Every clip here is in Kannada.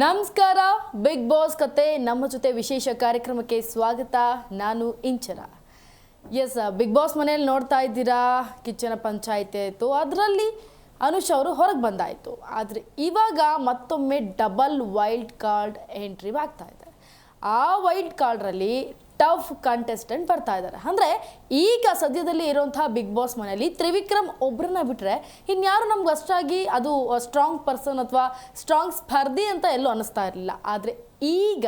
ನಮಸ್ಕಾರ ಬಿಗ್ ಬಾಸ್ ಕತೆ, ನಮ್ಮ ಜೊತೆ ವಿಶೇಷ ಕಾರ್ಯಕ್ರಮಕ್ಕೆ ಸ್ವಾಗತ. ನಾನು ಇಂಚರ ಎಸ್ ಬಿಗ್ ಬಾಸ್ ಮನೇಲಿ ನೋಡ್ತಾ ಇದ್ದೀರಾ? ಕಿಚ್ಚನ ಪಂಚಾಯತಿ ಆಯಿತು. ಅದರಲ್ಲಿ ಅನುಷ್ ಅವರು ಹೊರಗೆ ಬಂದಾಯಿತು. ಆದರೆ ಇವಾಗ ಮತ್ತೊಮ್ಮೆ ಡಬಲ್ ವೈಲ್ಡ್ ಕಾರ್ಡ್ ಎಂಟ್ರಿ ಆಗ್ತಾ ಇದೆ. ಆ ವೈಲ್ಡ್ ಕಾರ್ಡ್ರಲ್ಲಿ ಟಫ್ ಕಂಟೆಸ್ಟೆಂಟ್ ಬರ್ತಾ ಇದ್ದಾರೆ. ಅಂದರೆ ಈಗ ಸದ್ಯದಲ್ಲಿ ಇರುವಂತಹ ಬಿಗ್ ಬಾಸ್ ಮನೆಯಲ್ಲಿ ತ್ರಿವಿಕ್ರಮ್ ಒಬ್ಬರನ್ನ ಬಿಟ್ಟರೆ ಇನ್ಯಾರು ನಮ್ಗೆ ಅಷ್ಟಾಗಿ ಅದು ಸ್ಟ್ರಾಂಗ್ ಪರ್ಸನ್ ಅಥವಾ ಸ್ಟ್ರಾಂಗ್ ಸ್ಪರ್ಧಿ ಅಂತ ಎಲ್ಲೂ ಅನ್ನಿಸ್ತಾ ಇರಲಿಲ್ಲ. ಆದರೆ ಈಗ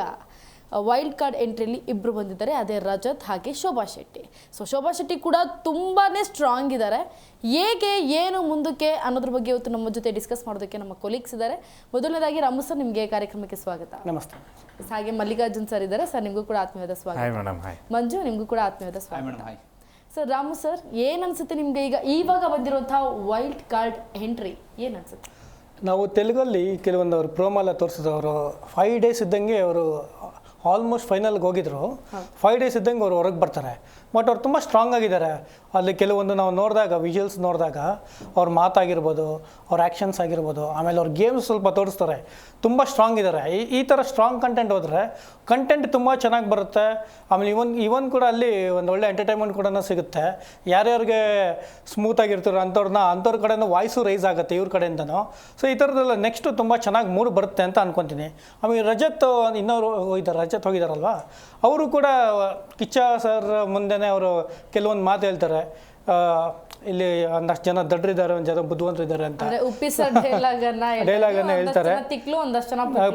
ವೈಲ್ಡ್ ಕಾರ್ಡ್ ಎಂಟ್ರಿಲಿ ಇಬ್ಬರು ಬಂದಿದ್ದಾರೆ. ಅದೇ ರಜತ್ ಹಾಗೆ ಶೋಭಾ ಶೆಟ್ಟಿ. ಸೊ ಶೋಭಾ ಶೆಟ್ಟಿ ಕೂಡ ತುಂಬಾ ಸ್ಟ್ರಾಂಗ್ ಇದ್ದಾರೆ. ಹೇಗೆ ಏನು ಮುಂದಕ್ಕೆ ಅನ್ನೋದ್ರ ಬಗ್ಗೆ ಇವತ್ತು ನಮ್ಮ ಜೊತೆ ಡಿಸ್ಕಸ್ ಮಾಡೋದಕ್ಕೆ ನಮ್ಮ ಕೊಲೀಗ್ಸ್ ಇದ್ದಾರೆ. ಮೊದಲನೇದಾಗಿ ರಾಮು ಸರ್ ನಿಮಗೆ ಕಾರ್ಯಕ್ರಮಕ್ಕೆ ಸ್ವಾಗತ. ನಮಸ್ತೆ. ಹಾಗೆ ಮಲ್ಲಿಕಾರ್ಜುನ್ ಸರ್ ಇದ್ದಾರೆ. ಸರ್ ನಿಮಗೂ ಕೂಡ ಆತ್ಮೀಯದ ಸ್ವಾಗತ. ಹಾಯ್ ಮೇಡಮ್ ಹಾಯ್ ಮಂಜು ನಿಮಗೂ ಕೂಡ ಆತ್ಮೀಯದ ಹಾಯ್ ಸ್ವಾಗತ ಹಾಯ್ ಸರ್ ರಾಮು ಸರ್ ಏನನ್ಸುತ್ತೆ ಅನ್ಸುತ್ತೆ ನಿಮ್ಗೆ ಈಗ? ಇವಾಗ ಬಂದಿರುವಂತಹ ವೈಲ್ಡ್ ಕಾರ್ಡ್ ಎಂಟ್ರಿ ಏನನ್ಸುತ್ತೆ ಅನ್ಸುತ್ತೆ? ನಾವು ತೆಲುಗಲ್ಲಿ ಕೆಲವೊಂದು ಅವರು ಪ್ರೋಮಲ್ಲ ತೋರಿಸಿದ್ರು. ಅವರು ಫೈವ್ ಡೇಸ್ ಇದ್ದಂಗೆ ಅವರು ಆಲ್ಮೋಸ್ಟ್ ಫೈನಲ್ಗೆ ಹೋಗಿದ್ರು. ಫೈವ್ ಡೇಸ್ ಇದ್ದಂಗೆ ಅವರು ಹೊರಗೆ ಬರ್ತಾರೆ. ಬಟ್ ಅವ್ರು ತುಂಬ ಸ್ಟ್ರಾಂಗ್ ಆಗಿದ್ದಾರೆ. ಅಲ್ಲಿ ಕೆಲವೊಂದು ನಾವು ನೋಡಿದಾಗ ವಿಜುವಲ್ಸ್ ನೋಡಿದಾಗ ಅವ್ರ ಮಾತಾಗಿರ್ಬೋದು, ಅವ್ರ ಆ್ಯಕ್ಷನ್ಸ್ ಆಗಿರ್ಬೋದು, ಆಮೇಲೆ ಅವ್ರ ಗೇಮ್ಸ್ ಸ್ವಲ್ಪ ತೋರಿಸ್ತಾರೆ. ತುಂಬ ಸ್ಟ್ರಾಂಗ್ ಇದ್ದಾರೆ. ಈ ಈ ಥರ ಸ್ಟ್ರಾಂಗ್ ಕಂಟೆಂಟ್ ಹೋದರೆ ಕಂಟೆಂಟ್ ತುಂಬ ಚೆನ್ನಾಗಿ ಬರುತ್ತೆ. ಆಮೇಲೆ ಇವನ್ ಇವನ್ ಕೂಡ ಅಲ್ಲಿ ಒಂದು ಒಳ್ಳೆ ಎಂಟರ್ಟೈನ್ಮೆಂಟ್ ಕೂಡ ಸಿಗುತ್ತೆ. ಯಾರ್ಯಾರಿಗೆ ಸ್ಮೂತ್ ಆಗಿರ್ತಾರೋ ಅಂಥವ್ರನ್ನ, ಅಂಥವ್ರ ಕಡೆಯೂ ವಾಯ್ಸು ರೈಸ್ ಆಗುತ್ತೆ ಇವ್ರ ಕಡೆಯಿಂದನೂ. ಸೊ ಈ ಥರದ್ದೆಲ್ಲ ನೆಕ್ಸ್ಟು ತುಂಬ ಚೆನ್ನಾಗಿ ಮೂಡ್ ಬರುತ್ತೆ ಅಂತ ಅನ್ಕೊತೀನಿ. ಆಮೇಲೆ ರಜತ್, ಇನ್ನೋರು ಹೋಗಿದ್ದಾರೆ, ರಜತ್ ಹೋಗಿದ್ದಾರಲ್ವ ಅವರು ಕೂಡ ಕಿಚ್ಚ ಸರ್ ಮುಂದೆನೇ ಅವರು ಕೆಲವೊಂದು ಮಾತು ಹೇಳ್ತಾರೆ. ಇಲ್ಲಿ ಒಂದಷ್ಟು ಜನ ದಡ್ರಿದ್ದಾರೆ ಒಂದು ಜನ ಬುದ್ಧಿವಂತರಿದ್ದಾರೆ ಅಂತ. ಡೈಲಾಗ್ ಅನ್ನ ಹೇಳ್ತಾರೆ.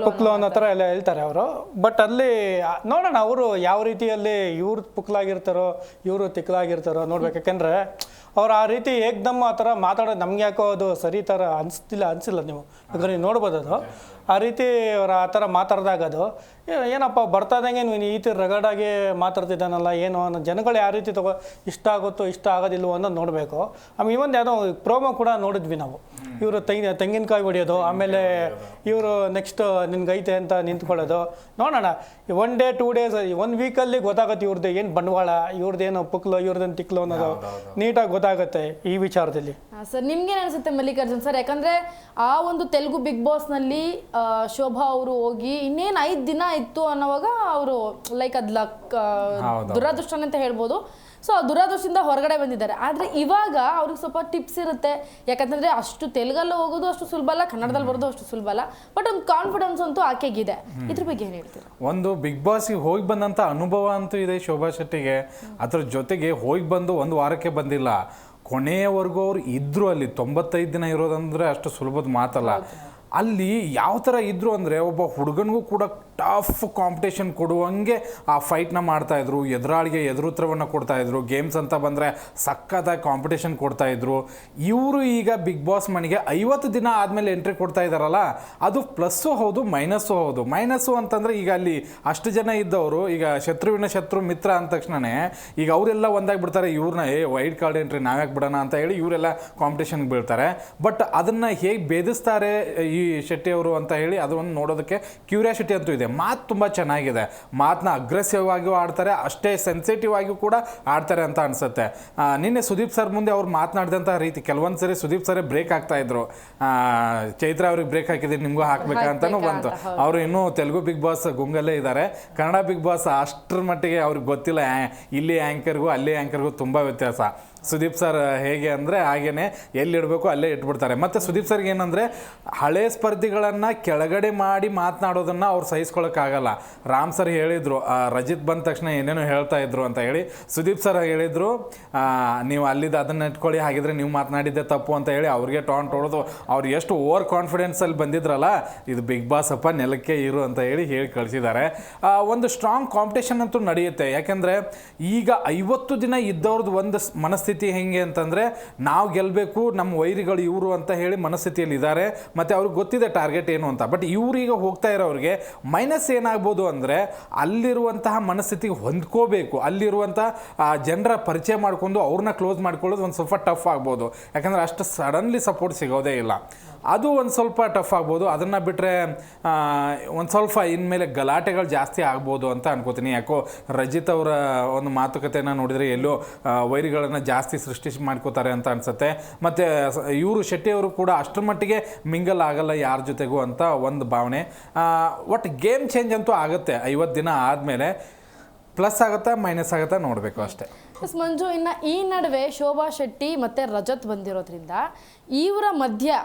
ಪುಕ್ಲು ಅನ್ನೋ ಥರ ಎಲ್ಲ ಹೇಳ್ತಾರೆ ಅವರು. ಬಟ್ ಅಲ್ಲಿ ನೋಡೋಣ ಅವರು ಯಾವ ರೀತಿಯಲ್ಲಿ ಇವ್ರು ಪುಕ್ಲಾಗಿರ್ತಾರೋ ಇವರು ತಿಕ್ಲಾಗಿರ್ತಾರೋ ನೋಡ್ಬೇಕು. ಯಾಕಂದ್ರೆ ಅವ್ರು ಆ ರೀತಿ ಏಕ್ದಮ್ ಆ ಥರ ಮಾತಾಡೋದು ನಮ್ಗೆ ಯಾಕೋ ಅದು ಸರಿ ಥರ ಅನಿಸ್ತಿಲ್ಲ ಅನಿಸಿಲ್ಲ ನೀವು. ಯಾಕಂದ್ರೆ ನೀವು ನೋಡ್ಬೋದು ಅದು. ಆ ರೀತಿ ಅವ್ರು ಆ ಥರ ಮಾತಾಡಿದಾಗ ಅದು ಏನಪ್ಪ ಬರ್ತಾದಂಗೆ ನೀನು ಈ ಥರ ರಗಡಾಗಿ ಮಾತಾಡ್ತಿದ್ದಾನಲ್ಲ ಏನು ಅನ್ನೋ ಜನಗಳು ಯಾವ ರೀತಿ ತಗೋ ಇಷ್ಟ ಆಗುತ್ತೋ ಇಷ್ಟ ಆಗೋದಿಲ್ವೋ ಅನ್ನೋದು ನೋಡಬೇಕು. ಆಮೇಲೆ ಇವೊಂದು ಯಾವುದೋ ಪ್ರೋಮೋ ಕೂಡ ನೋಡಿದ್ವಿ ನಾವು. ಇವರು ತೆಂಗಿನ ತೆಂಗಿನಕಾಯಿ ಹೊಡೆಯೋದು ಆಮೇಲೆ ಇವರು ನೆಕ್ಸ್ಟ್ ನಿನ್ಗೈತೆ ಅಂತ ನಿಂತ್ಕೊಳ್ಳೋದು. ನೋಡೋಣ one day two days one ವೀಕಲ್ಲಿ ಗೊತ್ತಾಗುತ್ತೆ ಇವ್ರದ್ದು ಏನು ಬಂಡವಾಳ ಇವ್ರದ್ದೇನು ಪುಕ್ಲು ಇವ್ರದ್ದೇನು ತಿಕ್ಲು ಅನ್ನೋದು ನೀಟಾಗಿ ಗೊತ್ತಾಗುತ್ತೆ ಈ ವಿಚಾರದಲ್ಲಿ. ಸರ್ ನಿಮ್ಗೆ ಅನಿಸುತ್ತೆ ಮಲ್ಲಿಕಾರ್ಜುನ್ ಸರ್? ಯಾಕಂದರೆ ಆ ಒಂದು ತೆಲುಗು ಬಿಗ್ ಬಾಸ್ನಲ್ಲಿ ಆ, ಶೋಭಾ ಅವರು ಹೋಗಿ ಇನ್ನೇನು ಐದು ದಿನ ಇತ್ತು ಅನ್ನೋವಾಗ ಅವರು ಲೈಕ್ ಅದು ಲಕ್ ದುರಾದೃಷ್ಟ ಅಂತ ಹೇಳ್ಬೋದು. ಸೊ ಆ ದುರಾದೃಷ್ಟದಿಂದ ಹೊರಗಡೆ ಬಂದಿದ್ದಾರೆ. ಆದರೆ ಇವಾಗ ಅವ್ರಿಗೆ ಸ್ವಲ್ಪ ಟಿಪ್ಸ್ ಇರುತ್ತೆ. ಯಾಕಂತಂದರೆ ಅಷ್ಟು ತೆಲುಗಲ್ಲಿ ಹೋಗೋದು ಅಷ್ಟು ಸುಲಭ ಅಲ್ಲ ಕನ್ನಡದಲ್ಲಿ ಬರೋದು ಅಷ್ಟು ಸುಲಭ ಅಲ್ಲ. ಬಟ್ ಒಂದು ಕಾನ್ಫಿಡೆನ್ಸ್ ಅಂತೂ ಆಕೆಗಿದೆ. ಇದ್ರ ಬಗ್ಗೆ ಏನು ಹೇಳ್ತೀರಾ? ಒಂದು ಬಿಗ್ ಬಾಸಿಗೆ ಹೋಗಿ ಬಂದಂಥ ಅನುಭವ ಅಂತೂ ಇದೆ ಶೋಭಾ ಶೆಟ್ಟಿಗೆ. ಅದ್ರ ಜೊತೆಗೆ ಹೋಗಿ ಬಂದು ಒಂದು ವಾರಕ್ಕೆ ಬಂದಿಲ್ಲ. ಕೊನೆಯವರೆಗೂ ಅವ್ರು ಇದ್ದರು ಅಲ್ಲಿ. ತೊಂಬತ್ತೈದು ದಿನ ಇರೋದಂದ್ರೆ ಅಷ್ಟು ಸುಲಭದ ಮಾತಲ್ಲ. ಅಲ್ಲಿ ಯಾವ ಥರ ಇದ್ರು ಅಂದರೆ ಒಬ್ಬ ಹುಡುಗನಿಗೂ ಕೂಡ ಟಫ್ ಕಾಂಪಿಟೇಷನ್ ಕೊಡುವಂಗೆ ಆ ಫೈಟ್ನ ಮಾಡ್ತಾಯಿದ್ರು ಎದುರಾಳಿಗೆ ಎದುರುತ್ತರವನ್ನು ಕೊಡ್ತಾಯಿದ್ರು ಗೇಮ್ಸ್ ಅಂತ ಬಂದರೆ ಸಖತ್ತಾಗಿ ಕಾಂಪಿಟೇಷನ್ ಕೊಡ್ತಾ ಇದ್ರು. ಇವರು ಈಗ ಬಿಗ್ ಬಾಸ್ ಮನೆಗೆ ಐವತ್ತು ದಿನ ಆದಮೇಲೆ ಎಂಟ್ರಿ ಕೊಡ್ತಾ ಇದ್ದಾರಲ್ಲ ಅದು ಪ್ಲಸ್ಸು ಹೌದು ಮೈನಸ್ಸು ಹೌದು. ಮೈನಸ್ಸು ಅಂತಂದರೆ ಈಗ ಅಲ್ಲಿ ಅಷ್ಟು ಜನ ಇದ್ದವರು, ಈಗ ಶತ್ರುವಿನ ಶತ್ರು ಮಿತ್ರ ಅಂದ ತಕ್ಷಣನೇ ಈಗ ಅವರೆಲ್ಲ ಒಂದಾಗಿ ಬಿಡ್ತಾರೆ ಇವ್ರನ್ನ, ಏ ವೈಟ್ ಕಾರ್ಡ್ ಎಂಟ್ರಿ ನಾವ್ಯಾಕೆ ಬಿಡೋಣ? ಅಂತ ಹೇಳಿ ಇವರೆಲ್ಲ ಕಾಂಪಿಟೇಷನ್ಗೆ ಬೀಳ್ತಾರೆ. ಬಟ್ ಅದನ್ನು ಹೇಗೆ ಭೇದಿಸ್ತಾರೆ ಈ ಶೆಟ್ಟಿ ಅವರು ಅಂತ ಹೇಳಿ ಅದನ್ನು ನೋಡೋದಕ್ಕೆ ಕ್ಯೂರಿಯಾಸಿಟಿ ಅಂತೂ ಇದೆ. ಮಾತು ತುಂಬ ಚೆನ್ನಾಗಿದೆ. ಮಾತನ್ನ ಅಗ್ರೆಸಿವ್ ಆಗಿಯೂ ಆಡ್ತಾರೆ ಅಷ್ಟೇ ಸೆನ್ಸಿಟಿವ್ ಆಗಿಯೂ ಕೂಡ ಆಡ್ತಾರೆ ಅಂತ ಅನಿಸುತ್ತೆ. ನಿನ್ನೆ ಸುದೀಪ್ ಸರ್ ಮುಂದೆ ಅವ್ರು ಮಾತನಾಡಿದಂಥ ರೀತಿ ಕೆಲವೊಂದು ಸರಿ ಸುದೀಪ್ ಸರೇ ಬ್ರೇಕ್ ಆಗ್ತಾ ಇದ್ರು. ಚೈತ್ರ ಅವ್ರಿಗೆ ಬ್ರೇಕ್ ಹಾಕಿದ್ರೆ ನಿಮಗೂ ಹಾಕ್ಬೇಕಾ ಅಂತಾನು ಬಂತು. ಅವರು ಇನ್ನೂ ತೆಲುಗು ಬಿಗ್ ಬಾಸ್ ಗುಂಗಲ್ಲೇ ಇದ್ದಾರೆ ಕನ್ನಡ ಬಿಗ್ ಬಾಸ್ ಅಷ್ಟರ ಮಟ್ಟಿಗೆ ಅವ್ರಿಗೆ ಗೊತ್ತಿಲ್ಲ ಇಲ್ಲಿ ಆ್ಯಂಕರ್ಗೂ ಅಲ್ಲಿ ಆ್ಯಂಕರ್ಗೂ ತುಂಬ ವ್ಯತ್ಯಾಸ. ಸುದೀಪ್ ಸರ್ ಹೇಗೆ ಅಂದರೆ ಹಾಗೇನೆ ಎಲ್ಲಿ ಇಡಬೇಕು ಅಲ್ಲೇ ಇಟ್ಬಿಡ್ತಾರೆ. ಮತ್ತು ಸುದೀಪ್ ಸರ್ಗೆ ಏನಂದರೆ ಹಳೆ ಸ್ಪರ್ಧಿಗಳನ್ನು ಕೆಳಗಡೆ ಮಾಡಿ ಮಾತನಾಡೋದನ್ನು ಅವ್ರು ಸಹಿಸ್ಕೊಳಕ್ಕಾಗಲ್ಲ. ರಾಮ್ ಸರ್ ಹೇಳಿದರು ರಜಿತ್ ಬಂದ ತಕ್ಷಣ ಏನೇನೋ ಹೇಳ್ತಾ ಇದ್ರು ಅಂತ ಹೇಳಿ ಸುದೀಪ್ ಸರ್ ಹೇಳಿದರು ನೀವು ಅಲ್ಲಿದ್ದು ಅದನ್ನ ಇಟ್ಕೊಳ್ಳಿ, ಹಾಗಿದ್ರೆ ನೀವು ಮಾತನಾಡಿದ್ದೆ ತಪ್ಪು ಅಂತ ಹೇಳಿ ಅವ್ರಿಗೆ ಟಾಂಟ್ ಹೊಡೆದು ಅವ್ರು ಎಷ್ಟು ಓವರ್ ಕಾನ್ಫಿಡೆನ್ಸಲ್ಲಿ ಬಂದಿದ್ರಲ್ಲ, ಇದು ಬಿಗ್ ಬಾಸ್ ಅಪ್ಪ ನೆಲಕ್ಕೆ ಇರು ಅಂತ ಹೇಳಿ ಹೇಳಿ ಕಳಿಸಿದ್ದಾರೆ. ಒಂದು ಸ್ಟ್ರಾಂಗ್ ಕಾಂಪಿಟೇಷನ್ ಅಂತೂ ನಡೆಯುತ್ತೆ. ಯಾಕೆಂದರೆ ಈಗ ಐವತ್ತು ದಿನ ಇದ್ದವ್ರದ್ದು ಒಂದು ಸ್- ಮನಸ್ಥಿತಿ ಹೆಂಗೆ ಅಂತಂದರೆ ನಾವು ಗೆಲ್ಲಬೇಕು ನಮ್ಮ ವೈರಿಗಳು ಇವರು ಅಂತ ಹೇಳಿ ಮನಸ್ಥಿತಿಯಲ್ಲಿ ಇದ್ದಾರೆ ಮತ್ತು ಅವ್ರಿಗೆ ಗೊತ್ತಿದೆ ಟಾರ್ಗೆಟ್ ಏನು ಅಂತ. ಬಟ್ ಇವ್ರೀಗ ಹೋಗ್ತಾ ಇರೋರಿಗೆ ಮೈನಸ್ ಏನಾಗ್ಬೋದು ಅಂದರೆ ಅಲ್ಲಿರುವಂತಹ ಮನಸ್ಥಿತಿಗೆ ಹೊಂದ್ಕೋಬೇಕು. ಅಲ್ಲಿರುವಂಥ ಜನರ ಪರಿಚಯ ಮಾಡಿಕೊಂಡು ಅವ್ರನ್ನ ಕ್ಲೋಸ್ ಮಾಡ್ಕೊಳ್ಳೋದು ಒಂದು ಸ್ವಲ್ಪ ಟಫ್ ಆಗ್ಬೋದು. ಯಾಕಂದರೆ ಅಷ್ಟು ಸಡನ್ಲಿ ಸಪೋರ್ಟ್ ಸಿಗೋದೇ ಇಲ್ಲ. ಅದು ಒಂದು ಸ್ವಲ್ಪ ಟಫ್ ಆಗ್ಬೋದು. ಅದನ್ನು ಬಿಟ್ಟರೆ ಒಂದು ಸ್ವಲ್ಪ ಇನ್ಮೇಲೆ ಗಲಾಟೆಗಳು ಜಾಸ್ತಿ ಆಗ್ಬೋದು ಅಂತ ಅನ್ಕೋತೀನಿ. ಯಾಕೋ ರಜಿತ್ ಅವರ ಒಂದು ಮಾತುಕತೆಯನ್ನು ನೋಡಿದರೆ ಎಲ್ಲೋ ವೈರಿಗಳನ್ನು ಜಾಸ್ತಿ ಸೃಷ್ಟಿ ಮಾಡ್ಕೋತಾರೆ ಅಂತ ಅನ್ಸುತ್ತೆ. ಮತ್ತು ಇವರು ಶೆಟ್ಟಿಯವರು ಕೂಡ ಅಷ್ಟರ ಮಟ್ಟಿಗೆ ಮಿಂಗಲ್ ಆಗಲ್ಲ ಯಾರ ಜೊತೆಗೂ ಅಂತ ಒಂದು ಭಾವನೆ. ಒಟ್ಟು ಗೇಮ್ ಚೇಂಜ್ ಅಂತೂ ಆಗುತ್ತೆ. ಐವತ್ತು ದಿನ ಆದಮೇಲೆ ಪ್ಲಸ್ ಆಗುತ್ತಾ, ಮೈನಸ್ ಆಗುತ್ತಾ ನೋಡಬೇಕು ಅಷ್ಟೇ. ಎಸ್, ಮಂಜು, ಇನ್ನು ಈ ನಡುವೆ ಶೋಭಾ ಶೆಟ್ಟಿ ಮತ್ತು ರಜತ್ ಬಂದಿರೋದ್ರಿಂದ ಇವರ ಮಧ್ಯ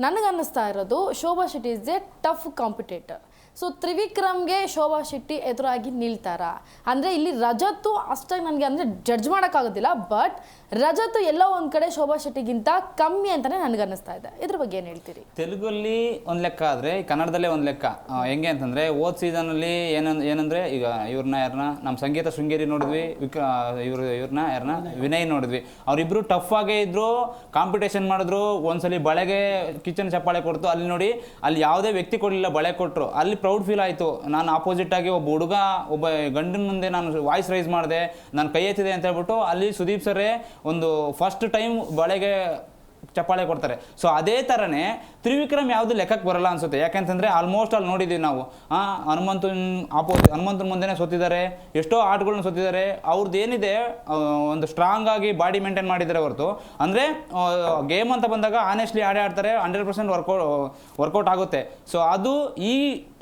ನನಗನ್ನಿಸ್ತಾ ಇರೋದು Shobha Shetty is a tough competitor so ತ್ರಿವಿಕ್ರಮ್ಗೆ Shobha Shetty ಎದುರಾಗಿ ನಿಲ್ತಾರ? ಅಂದರೆ ಇಲ್ಲಿ ರಜತ್ತು ಅಷ್ಟಾಗಿ ನನಗೆ ಅಂದರೆ ಜಡ್ಜ್ ಮಾಡೋಕ್ಕಾಗೋದಿಲ್ಲ ಬಟ್ ರಜತ್ತು ಎಲ್ಲೋ ಒಂದು ಕಡೆ ಶೋಭಾ ಶೆಟ್ಟಿಗಿಂತ ಕಮ್ಮಿ ಅಂತಲೇ ನನಗನ್ನಿಸ್ತಾ ಇದೆ. ಇದ್ರ ಬಗ್ಗೆ ಏನು ಹೇಳ್ತೀರಿ? ತೆಲುಗಲ್ಲಿ ಒಂದು ಲೆಕ್ಕ ಆದರೆ, ಕನ್ನಡದಲ್ಲೇ ಒಂದು ಲೆಕ್ಕ. ಹೆಂಗೆ ಅಂತಂದರೆ ಓದ್ ಸೀಸನಲ್ಲಿ ಏನಂದ್ ಏನಂದರೆ, ಈಗ ಇವ್ರನ್ನ ಯಾರನ್ನ ನಮ್ಮ ಸಂಗೀತ ಶೃಂಗೇರಿ ನೋಡಿದ್ವಿ, ವಿಕ್ ಇವ್ರು, ಇವ್ರನ್ನ ಯಾರನ್ನ ವಿನಯ್ ನೋಡಿದ್ವಿ. ಅವರಿಬ್ಬರು ಟಫ್ ಆಗೇ ಇದ್ರು ಕಾಂಪಿಟೇಷನ್ ಮಾಡಿದ್ರು, ಒಂದ್ಸಲಿ ಬಳೆಗೆ ಕಿಚನ್ ಚಪ್ಪಾಳೆ ಕೊಡ್ತು, ಅಲ್ಲಿ ನೋಡಿ, ಅಲ್ಲಿ ಯಾವುದೇ ವ್ಯಕ್ತಿ ಕೊಡಲಿಲ್ಲ, ಬಳೆ ಕೊಟ್ರು. ಅಲ್ಲಿ ಪ್ರೌಡ್ ಫೀಲ್ ಆಯಿತು. ನಾನು ಆಪೋಸಿಟ್ ಆಗಿ ಒಬ್ಬ ಹುಡುಗ, ಒಬ್ಬ ಗಂಡನ ಮುಂದೆ ನಾನು ವಾಯ್ಸ್ ರೈಸ್ ಮಾಡಿದೆ, ನಾನು ಕೈ ಎತ್ತಿದೆ ಅಂತ ಹೇಳ್ಬಿಟ್ಟು, ಅಲ್ಲಿ ಸುದೀಪ್ ಸರೇ ಒಂದು ಫಸ್ಟ್ ಟೈಮ್ ಬಳೆಗೆ ಚಪ್ಪಾಳೆ ಕೊಡ್ತಾರೆ. ಸೊ ಅದೇ ಥರನೇ ತ್ರಿವಿಕ್ರಮ್ ಯಾವುದು ಲೆಕ್ಕಕ್ಕೆ ಬರಲ್ಲ ಅನ್ಸುತ್ತೆ. ಯಾಕಂತಂದ್ರೆ ಆಲ್ಮೋಸ್ಟ್ ಅಲ್ಲಿ ನೋಡಿದ್ದೀವಿ ನಾವು. ಹನುಮಂತನ ಆಪೋಸಿಟ್ ಹನುಮಂತನ ಮುಂದೆನೇ ಸೋತಿದ್ದಾರೆ. ಎಷ್ಟೋ ಆಟಗಳನ್ನ ಸೋತಿದ್ದಾರೆ. ಅವ್ರದ್ದು ಏನಿದೆ ಒಂದು ಸ್ಟ್ರಾಂಗ್ ಆಗಿ ಬಾಡಿ ಮೇಂಟೈನ್ ಮಾಡಿದ್ದಾರೆ ಹೊರತು. ಅಂದರೆ ಗೇಮ್ ಅಂತ ಬಂದಾಗ ಆನೆಸ್ಟ್ಲಿ ಆಡೇ ಆಡ್ತಾರೆ ಹಂಡ್ರೆಡ್ ಪರ್ಸೆಂಟ್ ವರ್ಕೌಟ್ ವರ್ಕೌಟ್ ಆಗುತ್ತೆ. ಸೊ ಅದು ಈ,